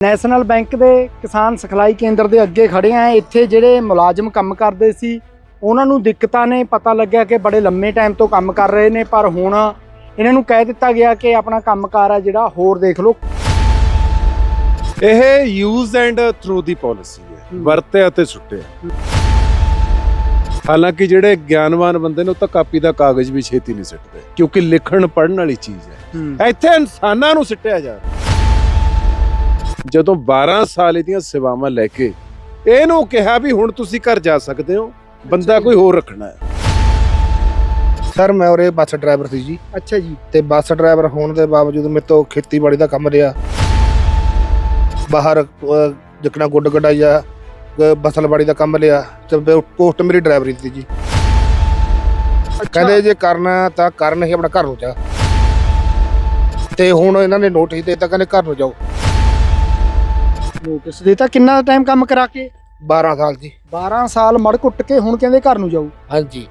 National bank ਦੇ ਕਿਸਾਨ ਸਿਖਲਾਈ ਕੇਂਦਰ ਦੇ ਅੱਗੇ ਖੜੇ ਆ। ਇੱਥੇ ਜਿਹੜੇ ਮੁਲਾਜ਼ਮ ਕੰਮ ਕਰਦੇ ਸੀ ਉਹਨਾਂ ਨੂੰ ਦਿੱਕਤਾਂ ਨੇ ਪਤਾ ਲੱਗਿਆ ਕਿ ਬੜੇ ਲੰਮੇ ਟਾਈਮ ਤੋਂ ਕੰਮ ਕਰ ਰਹੇ ਨੇ ਪਰ ਹੁਣ ਇਹਨਾਂ ਨੂੰ ਕਹਿ ਦਿੱਤਾ ਗਿਆ ਕਿ ਆਪਣਾ ਕੰਮਕਾਰ ਆ ਜਿਹੜਾ ਹੋਰ ਦੇਖ ਲਓ। ਇਹ ਯੂਜ਼ ਐਂਡ ਥਰੂ ਦੀ ਪਾਲਿਸੀ ਹੈ। ਹੂੰ। ਵਰਤਿਆ ਤੇ ਸੁੱਟਿਆ ਹਾਲਾਂਕਿ ਜਿਹੜੇ ਗਿਆਨਵਾਨ ਬੰਦੇ ਨੇ ਉਹ ਤਾਂ ਕਾਪੀ ਦਾ ਕਾਗਜ਼ ਵੀ ਛੇਤੀ ਨਹੀਂ ਸਿੱਟਦੇ ਕਿਉਂਕਿ ਲਿਖਣ ਪੜ੍ਹਨ ਵਾਲੀ ਚੀਜ਼ ਹੈ। ਇੱਥੇ ਇਨਸਾਨਾਂ ਨੂੰ ਸਿੱਟਿਆ ਜਾ ਰਿਹਾ। ਜਦੋਂ 12 ਸਾਲ ਇਹਦੀਆਂ ਸੇਵਾਵਾਂ ਲੈ ਕੇ ਇਹਨੂੰ ਕਿਹਾ ਵੀ ਹੁਣ ਤੁਸੀਂ ਘਰ ਜਾ ਸਕਦੇ ਹੋ ਬੰਦਾ ਕੋਈ ਹੋਰ ਰੱਖਣਾ ਹੈ। ਸਰ ਮੈਂ ਉਰੇ ਬੱਸ ਡਰਾਈਵਰ ਸੀ ਜੀ। ਅੱਛਾ ਜੀ। ਤੇ ਬੱਸ ਡਰਾਈਵਰ ਹੋਣ ਦੇ ਬਾਵਜੂਦ ਮੇਰੇ ਤੋਂ ਖੇਤੀਬਾੜੀ ਦਾ ਕੰਮ ਰਿਹਾ। ਬਾਹਰ ਜਿਕਣਾ ਗੁੱਡ ਗਡਾਈਆ ਅਹ, ਫਸਲਬਾੜੀ ਦਾ ਕੰਮ ਲਿਆ ਤੇ ਪੋਸਟ ਮੇਰੀ ਡਰਾਈਵਰੀ ਦੀ ਜੀ। ਕਹਿੰਦੇ ਜੇ ਕਰਨਾ ਤਾਂ ਕਰਨ ਹੀ ਆਪਣਾ ਘਰ ਨੂੰ ਜਾ। ਤੇ ਹੁਣ ਇਹਨਾਂ ਨੇ ਨੋਟਿਸ ਦੇ ਦਿੱਤਾ ਕਹਿੰਦੇ ਘਰ ਨੂੰ ਜਾਓ। ਨੋਟਿਸ ਦਿੱਤਾ ਕਿੰਨਾ ਟਾਈਮ ਕੰਮ ਕਰਾ ਕੇ? 12 ਸਾਲ ਜੀ। 12 ਸਾਲ ਮੜ ਕੁੱਟ ਕੇ ਹੁਣ ਕਹਿੰਦੇ ਘਰ ਨੂੰ ਜਾਓ ਹਾਂਜੀ।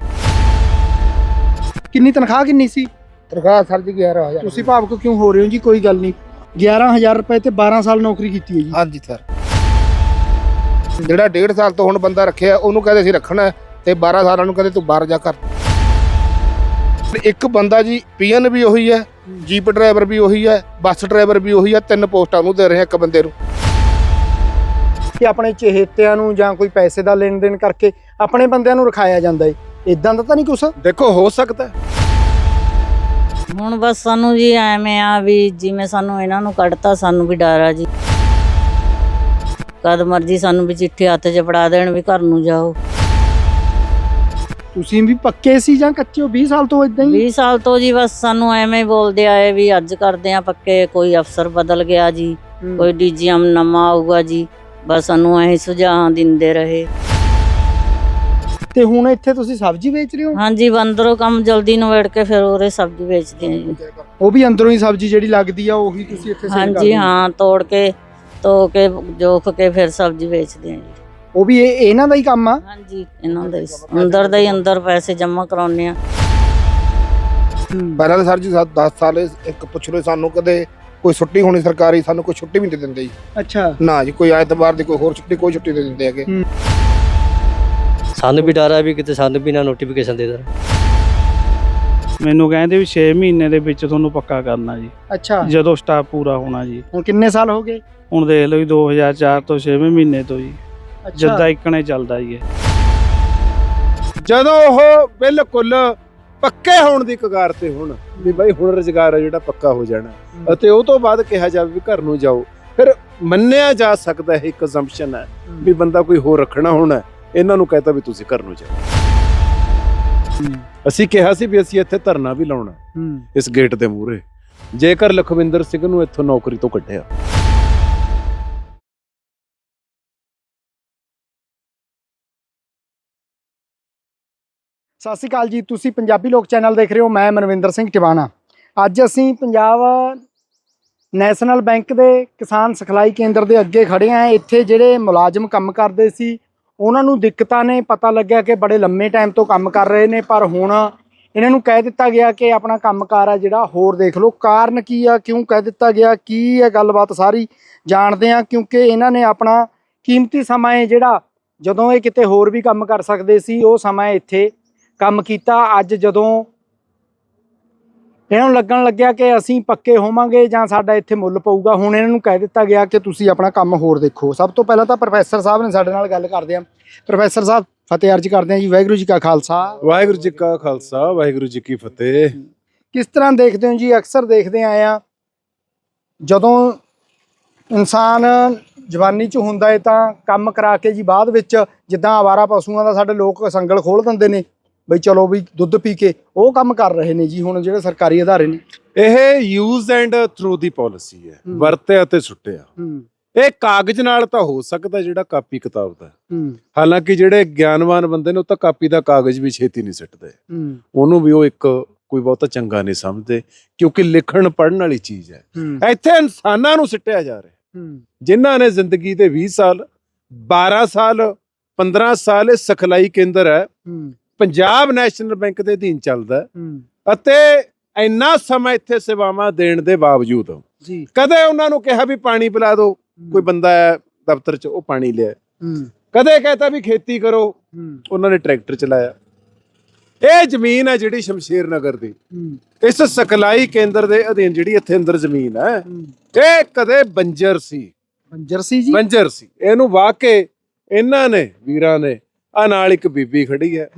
ਕਿੰਨੀ ਤਨਖਾਹ ਕਿੰਨੀ ਸੀ? ਤਨਖਾਹ ਸਰ ਜੀ 11000 ਤੁਸੀਂ ਭਾਵਕ ਕਿਉਂ ਹੋ ਰਹੇ ਹੋ ਜੀ? ਕੋਈ ਗੱਲ ਨਹੀਂ। 11000 ਰੁਪਏ ਤੇ 12 ਸਾਲ ਨੌਕਰੀ ਕੀਤੀ ਹੈ ਜੀ। ਹਾਂਜੀ ਸਰ। ਜਿਹੜਾ 1.5 ਸਾਲ ਤੋਂ ਹੁਣ ਬੰਦਾ ਰੱਖਿਆ ਉਹਨੂੰ ਕਹਿੰਦੇ ਸੀ ਰੱਖਣਾ ਤੇ 12 ਸਾਲਾਂ ਨੂੰ ਕਹਿੰਦੇ ਤੂੰ ਬਾਹਰ ਜਾ ਕਰ। ਇੱਕ ਬੰਦਾ ਜੀ ਪੀਐਨ ਵੀ ਉਹੀ ਹੈ ਜੀਪ ਡਰਾਈਵਰ ਵੀ ਉਹੀ ਹੈ ਬੱਸ ਡਰਾਈਵਰ ਵੀ ਉਹੀ ਹੈ ਤਿੰਨ ਪੋਸਟਾਂ ਨੂੰ ਦੇ ਰਹੇ ਆ ਇੱਕ ਬੰਦੇ ਨੂੰ। ਕਿ ਆਪਣੇ ਚਹੇਤਿਆਂ ਨੂੰ ਜਾਂ ਕੋਈ ਪੈਸੇ ਦਾ ਲੈਣ ਦੇਣ ਕਰਕੇ ਆਪਣੇ ਬੰਦਿਆਂ ਨੂੰ ਰਖਾਇਆ ਜਾਂਦਾ ਏ। ਇਦਾਂ ਦਾ ਤਾਂ ਨਹੀਂ ਕੁਛ? ਦੇਖੋ ਹੋ ਸਕਦਾ ਹੈ। ਹੁਣ ਬਸ ਸਾਨੂੰ ਜੀ ਐਵੇਂ ਆ ਵੀ ਜਿਵੇਂ ਸਾਨੂੰ ਇਹਨਾਂ ਨੂੰ ਕੱਢਤਾ ਸਾਨੂੰ ਵੀ ਡਰ ਆ ਜੀ। ਕਦ ਮਰਜ਼ੀ ਸਾਨੂੰ ਵੀ ਚਿੱਠੀ ਹੱਥ 'ਚ ਫੜਾ ਦੇਣ ਵੀ ਘਰ ਨੂੰ ਜਾਓ। ਤੁਸੀਂ ਵੀ ਪੱਕੇ ਸੀ ਜਾਂ ਕੱਚੇ ਹੋ? 20 ਸਾਲ ਤੋਂ ਇਦਾਂ ਹੀ? 20 ਸਾਲ ਤੋਂ ਜੀ ਬਸ ਸਾਨੂੰ ਐਵੇਂ ਬੋਲਦੇ ਆਏ ਵੀ ਅੱਜ ਕਰਦੇ ਆ ਪੱਕੇ ਕੋਈ ਅਫਸਰ ਬਦਲ ਗਿਆ ਜੀ ਕੋਈ ਡੀਜੀਐਮ ਨਵਾਂ ਆਊਗਾ ਜੀ। ਬਸ ਸਾਨੂੰ ਐਂ ਸੁਝਾਅ ਦਿੰਦੇ ਰਹੇ। ਤੇ ਹੁਣ ਇੱਥੇ ਤੁਸੀਂ ਸਬਜ਼ੀ ਵੇਚ ਰਹੇ ਹੋ? ਹਾਂਜੀ ਬੰਦਰੋਂ ਕੰਮ ਜਲਦੀ ਨਵੇੜ ਕੇ ਫਿਰ ਉਹਰੇ ਸਬਜ਼ੀ ਵੇਚਦੇ ਆ ਜੀ। ਉਹ ਵੀ ਅੰਦਰੋਂ ਹੀ ਸਬਜ਼ੀ ਜਿਹੜੀ ਲੱਗਦੀ ਆ ਉਹੀ ਤੁਸੀਂ ਇੱਥੇ ਸੇਲ ਕਰਦੇ ਹਾਂਜੀ ਹੋ। ਹਾਂ ਤੋੜ ਕੇ ਧੋ ਕੇ ਜੋਖ ਕੇ ਫਿਰ ਸਬਜ਼ੀ ਵੇਚਦੇ ਆ ਜੀ। ਉਹ ਵੀ ਇਹ ਇਹਨਾਂ ਦਾ ਹੀ ਕੰਮ ਆ? ਹਾਂਜੀ ਇਹਨਾਂ ਦੇ ਅੰਦਰ ਦੇ ਹੀ ਅੰਦਰ ਪੈਸੇ ਜਮ੍ਹਾਂ ਕਰਾਉਂਦੇ ਆ ਪਹਿਲਾਂ ਤਾਂ ਸਰ ਜੀ 10 ਸਾਲ ਇੱਕ ਪੁੱਛ ਲਓ ਸਾਨੂੰ ਕਦੇ ਕੋਈ ਛੁੱਟੀ ਹੋਣੀ ਸਰਕਾਰੀ ਸਾਨੂੰ ਕੋਈ ਛੁੱਟੀ ਵੀ ਨਹੀਂ ਦਿੰਦੇ ਜੀ। ਅੱਛਾ। ਨਾ ਜੀ ਕੋਈ ਐਤਵਾਰ ਦੀ ਕੋਈ ਹੋਰ ਛੁੱਟੀ ਕੋਈ ਛੁੱਟੀ ਨਹੀਂ ਦਿੰਦੇ ਹੈਗੇ। ਸਾਨੂੰ ਵੀ ਡਰ ਆ ਵੀ ਕਿਤੇ ਸਾਨੂੰ ਵੀ ਨਾ ਨੋਟੀਫਿਕੇਸ਼ਨ ਦੇ ਦੇਣ। ਮੈਨੂੰ ਕਹਿੰਦੇ ਵੀ 6 ਮਹੀਨੇ ਦੇ ਵਿੱਚ ਤੁਹਾਨੂੰ ਪੱਕਾ ਕਰਨਾ ਜੀ। ਅੱਛਾ। ਜਦੋਂ ਸਟਾਫ ਪੂਰਾ ਹੋਣਾ ਜੀ। ਹੁਣ ਕਿੰਨੇ ਸਾਲ ਹੋ ਗਏ? ਹੁਣ ਦੇਖ ਲਓ ਜੀ 2004 ਤੋਂ 6ਵੇਂ ਮਹੀਨੇ ਤੋਂ ਜੀ। ਅੱਛਾ। ਜਿੱਦਾਂ ਇੱਕਣੇ ਚੱਲਦਾ ਜੀ ਇਹ। ਜਦੋਂ ਉਹ ਬਿਲਕੁਲ ਪੱਕੇ ਹੋਣ ਦੀ ਕਗਾਰ ਤੇ ਹੁਣ ਵੀ ਬਾਈ ਹੁਣ ਰੁਜ਼ਗਾਰ ਹੈ ਜਿਹੜਾ ਪੱਕਾ ਹੋ ਜਾਣਾ। ਅਤੇ ਉਹ ਤੋਂ ਬਾਅਦ ਕਿਹਾ ਜਾਵੇ ਵੀ ਘਰ ਨੂੰ ਜਾਓ। ਫਿਰ ਮੰਨਿਆ ਜਾ ਸਕਦਾ ਹੈ ਇੱਕ ਅਸੰਪਸ਼ਨ ਹੈ ਵੀ ਬੰਦਾ ਕੋਈ ਹੋਰ ਰੱਖਣਾ ਹੋਣਾ ਇਹਨਾਂ ਨੂੰ ਕਹਤਾ ਵੀ ਤੁਸੀਂ ਘਰ ਨੂੰ ਜਾਓ। ਅਸੀਂ ਕਿਹਾ ਸੀ ਵੀ ਅਸੀਂ ਇੱਥੇ ਧਰਨਾ ਵੀ ਲਾਉਣਾ ਇਸ ਗੇਟ ਦੇ ਮੂਹਰੇ। ਜੇਕਰ ਲਖਵਿੰਦਰ ਸਿੰਘ ਨੂੰ ਇੱਥੋਂ ਨੌਕਰੀ ਤੋਂ ਕੱਢਿਆ। ਸਤਿ ਸ਼੍ਰੀ ਅਕਾਲ ਜੀ, ਤੁਸੀਂ ਪੰਜਾਬੀ ਲੋਕ ਚੈਨਲ ਦੇਖ ਰਹੇ ਹੋ, ਮੈਂ ਮਨਵਿੰਦਰ ਸਿੰਘ ਟਿਵਾਣਾ। ਅੱਜ ਅਸੀਂ ਪੰਜਾਬ ਨੈਸ਼ਨਲ ਬੈਂਕ ਦੇ ਕਿਸਾਨ ਸਿਖਲਾਈ ਕੇਂਦਰ ਦੇ ਅੱਗੇ ਖੜੇ ਆ ਇੱਥੇ ਜਿਹੜੇ ਮੁਲਾਜ਼ਮ ਕੰਮ ਕਰਦੇ ਸੀ, ਉਹਨਾਂ ਨੂੰ ਦਿੱਕਤਾਂ ਨੇ, ਪਤਾ ਲੱਗਿਆ ਕਿ ਬੜੇ ਲੰਮੇ ਟਾਈਮ ਤੋਂ ਕੰਮ ਕਰ ਰਹੇ ਨੇ, ਪਰ ਹੁਣ ਇਹਨਾਂ ਨੂੰ ਕਹਿ ਦਿੱਤਾ ਗਿਆ ਕਿ ਆਪਣਾ ਕੰਮਕਾਰ ਆ ਜਿਹੜਾ, ਹੋਰ ਦੇਖ ਲਓ, ਕਾਰਨ ਕੀ ਆ, ਕਿਉਂ ਕਹਿ ਦਿੱਤਾ ਗਿਆ, ਕੀ ਹੈ ਗੱਲਬਾਤ ਸਾਰੀ ਜਾਣਦੇ ਆ ਕਿਉਂਕਿ ਇਹਨਾਂ ਨੇ ਆਪਣਾ ਕੀਮਤੀ ਸਮਾਂ ਜਿਹੜਾ, ਜਦੋਂ ਇਹ ਕਿਤੇ ਹੋਰ ਵੀ ਕੰਮ ਕਰ ਸਕਦੇ ਸੀ, ਉਹ ਸਮਾਂ ਇੱਥੇ ਕੰਮ ਕੀਤਾ ਅੱਜ ਜਦੋਂ ਇਹਨਾਂ ਨੂੰ ਲੱਗਣ ਲੱਗਿਆ ਕਿ ਅਸੀਂ ਪੱਕੇ ਹੋਵਾਂਗੇ ਜਾਂ ਸਾਡਾ ਇੱਥੇ ਮੁੱਲ ਪਊਗਾ ਹੁਣ ਇਹਨਾਂ ਨੂੰ ਕਹਿ ਦਿੱਤਾ ਗਿਆ ਕਿ ਤੁਸੀਂ ਆਪਣਾ ਕੰਮ ਹੋਰ ਦੇਖੋ। ਸਭ ਤੋਂ ਪਹਿਲਾਂ ਤਾਂ ਪ੍ਰੋਫੈਸਰ ਸਾਹਿਬ ਨੇ ਸਾਡੇ ਨਾਲ ਗੱਲ ਕਰਦੇ ਆ ਪ੍ਰੋਫੈਸਰ ਸਾਹਿਬ ਫਤਿਹ ਅਰਜ ਕਰਦੇ ਆ ਜੀ ਵਾਹਿਗੁਰੂ ਜੀ ਕਾ ਖਾਲਸਾ। ਵਾਹਿਗੁਰੂ ਜੀ ਕਾ ਖਾਲਸਾ ਵਾਹਿਗੁਰੂ ਜੀ ਕੀ ਫਤਿਹ। ਕਿਸ ਤਰ੍ਹਾਂ ਦੇਖਦੇ ਹੋ ਜੀ ਅਕਸਰ ਦੇਖਦੇ ਆਏ ਆ ਜਦੋਂ ਇਨਸਾਨ ਜਵਾਨੀ ਚ ਹੁੰਦਾ ਹੈ ਤਾਂ ਕੰਮ ਕਰਾ ਕੇ ਜੀ ਬਾਅਦ ਵਿੱਚ ਜਿੱਦਾਂ ਆਵਾਰਾ ਪਸ਼ੂਆਂ ਦਾ ਸਾਡੇ ਲੋਕ ਸੰਗਲ ਖੋਲ ਦਿੰਦੇ ਨੇ ਬਈ ਚਲੋ ਵੀ ਦੁੱਧ ਪੀ ਕੇ ਉਹ ਕੰਮ ਕਰ ਰਹੇ ਨੇ ਜੀ ਹੁਣ ਜਿਹੜੇ ਸਰਕਾਰੀ ਅਦਾਰੇ ਨੇ। ਇਹ ਯੂਜ਼ ਐਂਡ ਥਰੂ ਦੀ ਪਾਲਿਸੀ ਹੈ ਹੂੰ। ਵਰਤਿਆ ਤੇ ਸੁੱਟਿਆ। ਹੂੰ। ਇਹ ਕਾਗਜ਼ ਨਾਲ ਤਾਂ ਹੋ ਸਕਦਾ ਜਿਹੜਾ ਕਾਪੀ ਕਿਤਾਬ ਦਾ ਹੂੰ। ਹਾਲਾਂਕਿ ਜਿਹੜੇ ਗਿਆਨਵਾਨ ਬੰਦੇ ਨੇ ਉਹ ਤਾਂ ਕਾਪੀ ਦਾ ਕਾਗਜ਼ ਵੀ ਛੇਤੀ ਨਹੀਂ ਸਿੱਟਦੇ। ਹੂੰ। ਉਹਨੂੰ ਵੀ ਉਹ ਇੱਕ ਕੋਈ ਬਹੁਤਾ ਚੰਗਾ ਨਹੀਂ ਸਮਝਦੇ ਕਿਉਂਕਿ ਲਿਖਣ ਪੜ੍ਹਨ ਵਾਲੀ ਚੀਜ਼ ਹੈ। ਹੂੰ। ਇੱਥੇ ਇਨਸਾਨਾਂ ਨੂੰ ਸਿੱਟਿਆ ਜਾ ਰਿਹਾ ਹੂੰ। ਜਿਨ੍ਹਾਂ ਨੇ ਜ਼ਿੰਦਗੀ ਦੇ 20 ਸਾਲ 12 ਸਾਲ 15 ਸਾਲ ਇਹ ਸਿਖਲਾਈ ਕੇਂਦਰ ਹੈ। ਹੂੰ। ਪੰਜਾਬ ਨੈਸ਼ਨਲ ਬੈਂਕ ਦੇ ਅਧੀਨ ਚੱਲਦਾ ਅਤੇ ਇੰਨਾ ਸਮਾਂ ਇੱਥੇ ਸੇਵਾਵਾਂ ਦੇਣ ਦੇ ਬਾਵਜੂਦ ਜੀ। ਕਦੇ ਉਹਨਾਂ ਨੂੰ ਕਿਹਾ ਵੀ ਪਾਣੀ ਪਿਲਾ ਦਿਓ ਕੋਈ ਬੰਦਾ ਹੈ ਦਫ਼ਤਰ 'ਚ ਉਹ ਪਾਣੀ ਲਿਆ। ਕਦੇ ਕਹਤਾ ਵੀ ਖੇਤੀ ਕਰੋ ਉਹਨਾਂ ਨੇ ਟਰੈਕਟਰ ਚਲਾਇਆ। ਇਹ ਜ਼ਮੀਨ ਹੈ ਜਿਹੜੀ ਸ਼ਮਸ਼ੀਰ ਨਗਰ ਦੀ। ਇਸ ਸਿਖਲਾਈ ਕੇਂਦਰ ਦੇ ਅਧੀਨ ਜਿਹੜੀ ਇੱਥੇ ਅੰਦਰ ਜ਼ਮੀਨ ਹੈ। ਇਹ ਕਦੇ ਬੰਜਰ ਸੀ। ਬੰਜਰ ਸੀ ਜੀ? ਬੰਜਰ ਸੀ। ਇਹਨੂੰ ਵਾਹ ਕੇ ਇਹਨਾਂ ਨੇ ਵੀਰਾਂ ਨੇ ਆ ਨਾਲ ਇੱਕ ਬੀਬੀ ਖੜੀ ਹੈ।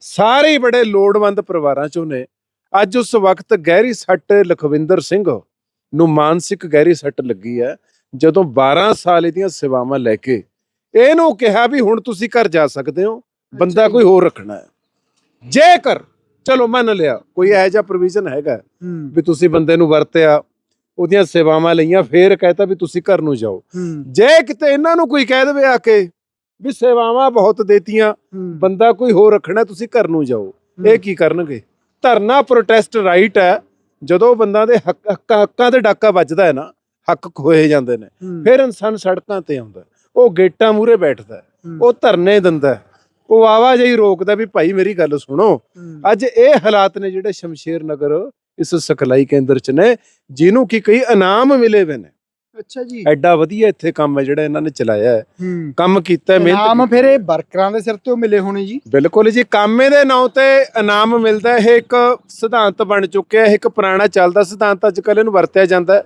ਸਾਰੇ ਹੀ ਬੜੇ ਲੋੜਵੰਦ ਪਰਿਵਾਰਾਂ ਚੋਂ ਨੇ। ਅੱਜ ਉਸ ਵਕਤ ਗਹਿਰੀ ਸੱਟ ਲਖਵਿੰਦਰ ਸਿੰਘ ਨੂੰ ਮਾਨਸਿਕ ਗਹਿਰੀ ਸੱਟ ਲੱਗੀ ਹੈ ਜਦੋਂ 12 ਸਾਲ ਇਹਦੀਆਂ ਸੇਵਾਵਾਂ ਲੈ ਕੇ। ਇਹਨੂੰ ਕਿਹਾ ਵੀ ਹੁਣ ਤੁਸੀਂ ਘਰ ਜਾ ਸਕਦੇ ਹੋ ਬੰਦਾ ਕੋਈ ਹੋਰ ਰੱਖਣਾ ਹੈ। ਜੇਕਰ ਚਲੋ ਮੰਨ ਲਿਆ ਕੋਈ ਇਹੋ ਜਿਹਾ ਪ੍ਰੋਵੀਜ਼ਨ ਹੈਗਾ ਵੀ ਤੁਸੀਂ ਬੰਦੇ ਨੂੰ ਵਰਤਿਆ ਉਹਦੀਆਂ ਸੇਵਾਵਾਂ ਲਈਆਂ ਫੇਰ ਕਹਤਾ ਵੀ ਤੁਸੀਂ ਘਰ ਨੂੰ ਜਾਓ। ਜੇ ਕਿਤੇ ਇਹਨਾਂ ਨੂੰ ਕੋਈ ਕਹਿ ਦੇਵੇ ਆ ਕੇ ਵੀ ਸੇਵਾਵਾਂ ਬਹੁਤ ਦੇਤੀਆਂ। ਬੰਦਾ ਕੋਈ ਹੋਰ ਰੱਖਣਾ ਤੁਸੀਂ ਘਰ ਨੂੰ ਜਾਓ। ਇਹ ਕੀ ਕਰਨਗੇ? ਧਰਨਾ ਪ੍ਰੋਟੈਸਟ ਰਾਈਟ ਹੈ। ਜਦੋਂ ਬੰਦਾ ਦੇ ਹੱਕ- ਤੇ ਡਾਕਾ ਵੱਜਦਾ ਹੈ ਨਾ ਹੱਕ ਖੋਏ ਜਾਂਦੇ ਨੇ। ਫਿਰ ਇਨਸਾਨ ਸੜਕਾਂ ਤੇ ਆਉਂਦਾ। ਉਹ ਗੇਟਾਂ ਮੂਰੇ ਬੈਠਦਾ ਉਹ ਧਰਨੇ ਦਿੰਦਾ। ਉਹ ਆਵਾਜਾਈ ਰੋਕਦਾ ਵੀ ਭਾਈ ਮੇਰੀ ਗੱਲ ਸੁਣੋ। ਅੱਜ ਇਹ ਹਾਲਾਤ ਨੇ ਜਿਹੜੇ ਸ਼ਮਸ਼ੇਰ ਨਗਰ ਇਸ ਸਿਖਲਾਈ ਕੇਂਦਰ ਚ ਨੇ ਜਿਹਨੂੰ ਕਿ ਕਈ ਇਨਾਮ ਮਿਲੇ ਹੋਏ ਨੇ। ਅੱਛਾ ਜੀ। ਐਡਾ ਵਧੀਆ ਇੱਥੇ ਕੰਮ ਹੈ ਜਿਹੜਾ ਇਹਨਾਂ ਨੇ ਚਲਾਇਆ ਹੈ। ਹੂੰ। ਕੰਮ ਕੀਤਾ ਹੈ, ਮਿਹਨਤ ਨਾਮ ਕੀਤੀ। ਫਿਰ। ਇਹ ਵਰਕਰਾਂ ਦੇ ਸਿਰ ਤੇ ਉਹ ਮਿਲੇ ਹੋਣੇ ਜੀ? ਬਿਲਕੁਲ ਜੀ ਕਾਮੇ ਦੇ ਨਾਂ ਤੇ ਇਨਾਮ ਮਿਲਦਾ ਹੈ। ਇਹ ਇੱਕ ਸਿਧਾਂਤ ਬਣ ਚੁੱਕਿਆ ਹੈ। ਇੱਕ ਪੁਰਾਣਾ ਚੱਲਦਾ ਸਿਧਾਂਤ ਅੱਜ ਕੱਲ੍ਹ ਇਹਨੂੰ ਵਰਤਿਆ ਜਾਂਦਾ ਹੈ।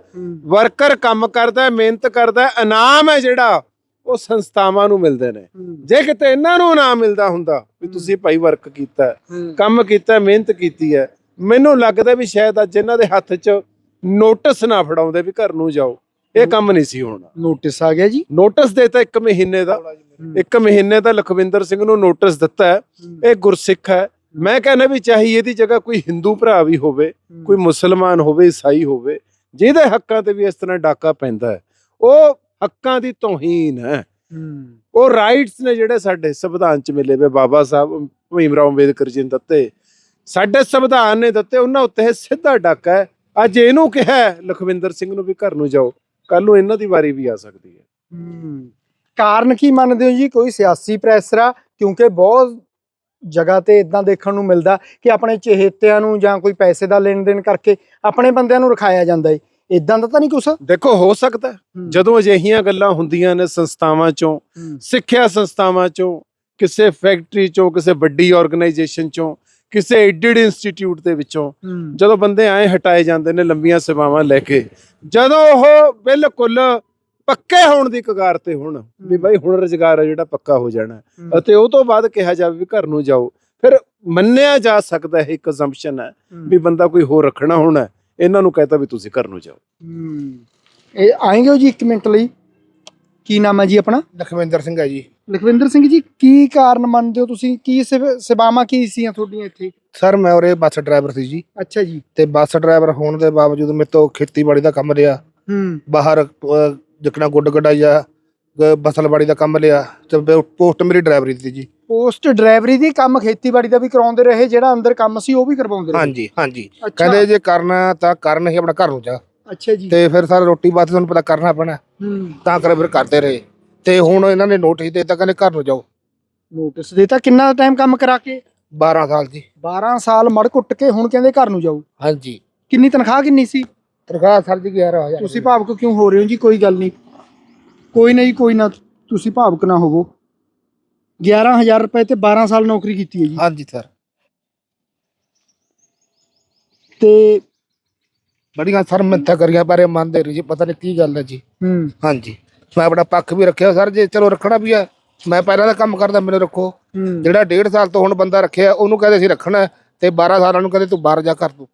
ਵਰਕਰ ਕੰਮ ਕਰਦਾ ਹੈ ਮਿਹਨਤ ਕਰਦਾ ਹੈ। ਇਨਾਮ ਹੈ ਜਿਹੜਾ ਉਹ ਸੰਸਥਾਵਾਂ ਨੂੰ ਮਿਲਦੇ ਨੇ। ਹੂੰ, ਜੇ ਕਿਤੇ ਇਹਨਾਂ ਨੂੰ ਇਨਾਮ ਮਿਲਦਾ ਹੁੰਦਾ ਵੀ ਤੁਸੀਂ ਭਾਈ ਵਰਕ ਕੀਤਾ ਹੂੰ, ਕੰਮ ਕੀਤਾ ਹੈ, ਮਿਹਨਤ ਕੀਤੀ ਹੈ ਮੈਨੂੰ ਲੱਗਦਾ ਵੀ ਸ਼ਾਇਦ ਅੱਜ ਇਹਨਾਂ ਦੇ ਹੱਥ 'ਚ ਨੋਟਿਸ ਨਾ ਫੜਾਉਂਦੇ ਵੀ ਘਰ ਨੂੰ ਜਾਓ। ਇਹ ਕੰਮ ਨਹੀਂ ਸੀ ਹੋਣਾ। ਨੋਟਿਸ ਆ ਗਿਆ ਜੀ। ਨੋਟਿਸ ਦੇਤਾ ਇੱਕ ਮਹੀਨੇ ਦਾ ਇੱਕ ਮਹੀਨੇ ਦਾ ਲਖਵਿੰਦਰ ਸਿੰਘ ਨੂੰ ਨੋਟਿਸ ਦਿੱਤਾ ਹੈ। ਇਹ ਗੁਰਸਿੱਖ ਹੈ। ਮੈਂ ਕਹਿੰਦਾ ਵੀ ਚਾਹੀ ਇਹਦੀ ਜਗ੍ਹਾ ਕੋਈ ਹਿੰਦੂ ਭਰਾ ਵੀ ਹੋਵੇ ਕੋਈ ਮੁਸਲਮਾਨ ਹੋਵੇ ਈਸਾਈ ਹੋਵੇ ਜਿਹਦੇ ਹੱਕਾਂ ਤੇ ਵੀ ਇਸ ਤਰ੍ਹਾਂ ਡਾਕਾ ਪੈਂਦਾ ਹੈ। ਉਹ ਹੱਕਾਂ ਦੀ ਤੋਹੀਨ ਹੈ। ਉਹ ਰਾਈਟਸ ਨੇ ਜਿਹੜੇ ਸਾਡੇ ਸੰਵਿਧਾਨ ਚ ਮਿਲੇ ਵੇ ਬਾਬਾ ਸਾਹਿਬ ਭੀਮ ਰਾਓ ਅੰਬੇਦਕਰ ਜੀ ਨੇ ਦਿੱਤੇ। ਸਾਡੇ ਸੰਵਿਧਾਨ ਨੇ ਦਿੱਤੇ ਉਹਨਾਂ ਉੱਤੇ ਸਿੱਧਾ ਡਾਕਾ ਹੈ। ਅੱਜ ਇਹਨੂੰ ਕਿਹਾ ਲਖਵਿੰਦਰ ਸਿੰਘ ਨੂੰ ਵੀ ਘਰ ਨੂੰ ਜਾਓ। ਕੱਲ ਨੂੰ ਇਹਨਾਂ ਦੀ ਵਾਰੀ ਵੀ ਆ ਸਕਦੀ ਹੈ। ਹੂੰ। ਕਾਰਨ ਕੀ ਮੰਨਦੇ ਹੋ ਜੀ? ਕੋਈ ਸਿਆਸੀ ਪ੍ਰੈਸ਼ਰ ਆ ਕਿਉਂਕਿ ਬਹੁਤ ਜਗ੍ਹਾ ਤੇ ਇਦਾਂ ਦੇਖਣ ਨੂੰ ਮਿਲਦਾ ਕਿ ਆਪਣੇ ਚਹੇਤਿਆਂ ਨੂੰ ਜਾਂ ਕੋਈ ਪੈਸੇ ਦਾ ਲੈਣ ਦੇਣ ਕਰਕੇ ਆਪਣੇ ਬੰਦਿਆਂ ਨੂੰ ਰਖਾਇਆ ਜਾਂਦਾ ਏ। ਇਦਾਂ ਦਾ ਤਾਂ ਨਹੀਂ ਕੁਛ? ਦੇਖੋ ਹੋ ਸਕਦਾ ਹੈ, ਜਦੋਂ ਅਜਿਹੀਆਂ ਗੱਲਾਂ ਹੁੰਦੀਆਂ ਨੇ ਸੰਸਥਾਵਾਂ ਚੋਂ ਹੂੰ, ਸਿੱਖਿਆ ਸੰਸਥਾਵਾਂ ਚੋਂ ਕਿਸੇ ਫੈਕਟਰੀ ਚੋਂ ਕਿਸੇ ਵੱਡੀ ਆਰਗੇਨਾਈਜੇਸ਼ਨ ਚੋਂ ਕਿਸੇ ਐਡਿਡ ਇੰਸਟੀਚਿਊਟ ਦੇ ਵਿੱਚੋਂ ਜਦੋਂ ਬੰਦੇ ਆਏ ਹਟਾਏ ਜਾਂਦੇ ਨੇ ਲੰਬੀਆਂ ਸੇਵਾਵਾਂ ਲੈ ਕੇ ਜਦੋਂ ਉਹ ਬਿਲਕੁਲ ਪੱਕੇ ਹੋਣ ਦੀ ਕਗਾਰ ਤੇ ਹੁਣ ਵੀ ਬਾਈ ਹੁਣ ਰੁਜ਼ਗਾਰ ਹੈ ਜਿਹੜਾ ਪੱਕਾ ਹੋ ਜਾਣਾ। ਅਤੇ ਉਹ ਤੋਂ ਬਾਅਦ ਕਿਹਾ ਜਾਵੇ ਵੀ ਘਰ ਨੂੰ ਜਾਓ। ਫਿਰ ਮੰਨਿਆ ਜਾ ਸਕਦਾ ਹੈ ਇੱਕ ਅਸੰਪਸ਼ਨ ਹੈ। ਵੀ ਬੰਦਾ ਕੋਈ ਹੋਰ ਰੱਖਣਾ ਹੋਣਾ। ਇਹਨਾਂ ਨੂੰ ਕਹਤਾ ਵੀ ਤੁਸੀਂ ਘਰ ਨੂੰ ਜਾਓ। ਹੂੰ। ਇਹ ਆਏਂਗੇ ਹੋ ਜੀ 1 ਮਿੰਟ ਲਈ? ਕੀ ਨਾਮ ਹੈ ਜੀ ਆਪਣਾ? ਲਖਵਿੰਦਰ ਸਿੰਘ ਹੈ ਜੀ। ਲਖਵਿੰਦਰ ਸਿੰਘ ਜੀ ਕੀ ਕਾਰਨ ਮੰਨਦੇ ਹੋ ਤੁਸੀਂ? ਕੀ ਸੇਵ- ਸੇਵਾਵਾਂ ਕੀ ਸੀਆਂ ਤੁਹਾਡੀਆਂ ਇੱਥੇ? ਸਰ ਮੈਂ ਉਰੇ ਬੱਸ ਡਰਾਈਵਰ ਸੀ ਜੀ। ਅੱਛਾ ਜੀ। ਤੇ ਬੱਸ ਡਰਾਈਵਰ ਹੋਣ ਦੇ ਬਾਵਜੂਦ ਮੇਰੇ ਤੋਂ ਖੇਤੀਬਾੜੀ ਦਾ ਕੰਮ ਲਿਆ। ਹੂੰ। ਬਾਹਰ ਅਹ, ਜਿੱਕਣਾ ਗੁੱਡ ਗਡਾਈਆ ਬਸਲਬਾੜੀ ਦਾ ਕੰਮ ਲਿਆ ਤੇ ਪੋਸਟ ਮੇਰੀ ਡਰਾਈਵਰੀ ਦੀ ਜੀ। ਪੋਸਟ ਡਰਾਈਵਰੀ ਦੀ ਕੰਮ ਖੇਤੀਬਾੜੀ ਦਾ ਵੀ ਕਰਾਉਂਦੇ ਰਹੇ ਜਿਹੜਾ ਅੰਦਰ ਕੰਮ ਸੀ ਉਹ ਵੀ ਕਰਵਾਉਂਦੇ ਰਹੇ? ਹਾਂਜੀ ਹਾਂਜੀ। ਅੱਛਾ। ਕਹਿੰਦੇ ਜੇ ਕਰਨਾ ਤਾਂ ਕਰਨ ਹੀ ਆਪਣਾ ਘਰ ਨੂੰ ਜਾ। ਅੱਛਾ ਜੀ। ਤੇ ਫਿਰ ਸਰ ਰੋਟੀ ਬਾਤ ਤੁਹਾਨੂੰ ਪਤਾ ਕਰਨਾ ਪੈਣਾ। ਹੂੰ। ਤਾਂ ਕਰ ਫਿਰ ਕਰਦੇ ਰਹੇ। ਤੇ ਹੁਣ ਇਹਨਾਂ ਨੇ ਨੋਟਿਸ ਦੇ ਦਿੱਤਾ ਕਹਿੰਦੇ ਘਰ ਨੂੰ ਜਾਓ। ਨੋਟਿਸ ਦਿੱਤਾ ਕਿੰਨਾ ਟਾਈਮ ਕੰਮ ਕਰਾ ਕੇ? 12 ਸਾਲ ਜੀ। 12 ਸਾਲ ਮੜ ਕੁੱਟ ਕੇ ਹੁਣ ਕਹਿੰਦੇ ਘਰ ਨੂੰ ਜਾਓ। ਹਾਂਜੀ। ਕਿੰਨੀ ਤਨਖਾਹ ਕਿੰਨੀ ਸੀ? ਤਨਖਾਹ ਸਰ ਜੀ 11000 ਤੁਸੀਂ ਭਾਵਕ ਕਿਉਂ ਹੋ ਰਹੇ ਹੋ ਜੀ? ਕੋਈ ਗੱਲ ਨਹੀਂ। ਕੋਈ ਨਹੀਂ ਕੋਈ ਨਾ ਤੁਸੀਂ ਭਾਵਕ ਨਾ ਹੋਵੋ। 11000 ਰੁਪਏ ਤੇ 12 ਸਾਲ ਨੌਕਰੀ ਕੀਤੀ ਹੈ ਜੀ। ਹਾਂਜੀ ਸਰ। ਤੇ ਬੜੀਆਂ ਸਰ ਮਿੰਥਾਂ ਕਰੀਆਂ ਪਰ ਇਹ ਮੰਨਦੇ ਨਹੀਂ ਜੀ ਪਤਾ ਨਹੀਂ ਕੀ ਗੱਲ ਹੈ ਜੀ। ਹੂੰ। ਹਾਂਜੀ। ਮੈਂ ਆਪਣਾ ਪੱਖ ਵੀ ਰੱਖਿਆ ਸਰ ਜੇ ਚਲੋ ਰੱਖਣਾ ਵੀ ਆ। ਮੈਂ ਪਹਿਲਾਂ ਦਾ ਕੰਮ ਕਰਦਾ ਮੈਨੂੰ ਰੱਖੋ। ਹੂੰ। ਜਿਹੜਾ 1.5 ਸਾਲ ਤੋਂ ਹੁਣ ਬੰਦਾ ਰੱਖਿਆ ਉਹਨੂੰ ਕਹਿੰਦੇ ਸੀ ਰੱਖਣਾ ਹੈ, ਤੇ 12 ਸਾਲਾਂ ਨੂੰ ਕਹਿੰਦੇ ਤੂੰ ਬਾਹਰ ਜਾ ਕਰ ਤੂੰ।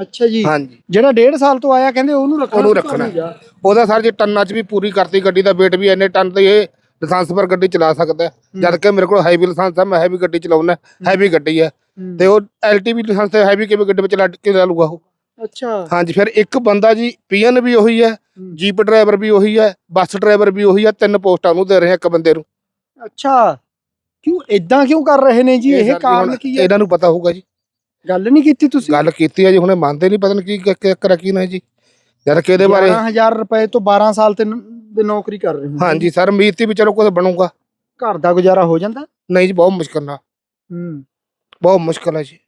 ਅੱਛਾ ਜੀ। ਹਾਂਜੀ। ਜਿਹੜਾ 1.5 ਸਾਲ ਤੋਂ ਆਇਆ ਕਹਿੰਦੇ ਉਹਨੂੰ ਰੱਖਣਾ ਉਹਨੂੰ ਰੱਖਣਾ। ਉਹਦਾ ਸਰ ਜੀ ਟੰਨਾਂ 'ਚ ਵੀ ਪੂਰੀ ਕਰਤੀ ਗੱਡੀ ਦਾ weight ਵੀ ਇੰਨੇ ਟਨ ਤੇ ਇਹ ਲਾਇਸੈਂਸ ਪਰ ਗੱਡੀ ਚਲਾ ਸਕਦਾ ਹੈ। ਜਦ ਕਿ ਮੇਰੇ ਕੋਲ ਹੈਵੀ ਲਾਇਸੈਂਸ ਹੈ ਮੈਂ ਹੈਵੀ ਗੱਡੀ ਚਲਾਉਣਾ ਹੈਵੀ ਗੱਡੀ ਹੈ। ਹੂੰ। ਤੇ ਉਹ ਐਲਟੀਵੀ ਲਾਇਸੈਂਸ ਤੇ ਹੈਵੀ ਕਿਵੇਂ ਗੱਡੀ ਵਿੱਚ ਲੱਡ ਕੇ ਲਾ ਲੂਗਾ ਉਹ? ਅੱਛਾ। ਹਾਂਜੀ ਫਿਰ ਇੱਕ ਬੰਦਾ ਜੀ ਪੀਐਨ ਵੀ ਉਹੀ ਹੈ। ਜੀਪ ਡਰਾਈਵਰ ਵੀ ਉਹੀ ਹੈ ਬੱਸ ਡਰਾਈਵਰ ਵੀ ਉਹੀ ਹੈ ਤਿੰਨ ਪੋਸਟਾਂ ਨੂੰ ਦੇ ਰਹੇ ਆ ਇੱਕ ਬੰਦੇ ਨੂੰ। ਅੱਛਾ। ਕਿਉਂ ਇਦਾਂ ਕਿਉਂ ਕਰ ਰਹੇ ਨੇ ਜੀ? ਇਹ ਕਾਰਨ ਕੀ ਹੈ? ਇਹਨਾਂ ਨੂੰ ਪਤਾ ਹੋਊਗਾ ਜੀ। ਗੱਲ ਨਹੀਂ ਕੀਤੀ ਤੁਸੀਂ? ਗੱਲ ਕੀਤੀ ਹੈ ਜੀ ਹੁਣੇ ਮੰਨਦੇ ਨਹੀਂ ਪਤਾ ਨਹੀਂ ਕੀ ਕਰਾ ਕੀ ਨਾ ਜੀ। ਜਦ ਕਿ ਇਹਦੇ ਬਾਰੇ 11000 ਰੁਪਏ ਤੋਂ 12 ਸਾਲ ਤੇ ਨੌਕਰੀ ਕਰ ਰਹੇ ਹੋ ਹਾਂਜੀ ਸਰ ਉਮੀਦ ਸੀ ਵੀ ਚਲੋ ਕੁਝ ਬਣੂਗਾ। ਘਰ ਦਾ ਗੁਜ਼ਾਰਾ ਹੋ ਜਾਂਦਾ? ਨਹੀਂ ਜੀ ਬਹੁਤ ਮੁਸ਼ਕਲ ਨਾਲ। ਹੂੰ। ਬਹੁਤ ਮੁਸ਼ਕਲ ਹੈ ਜੀ।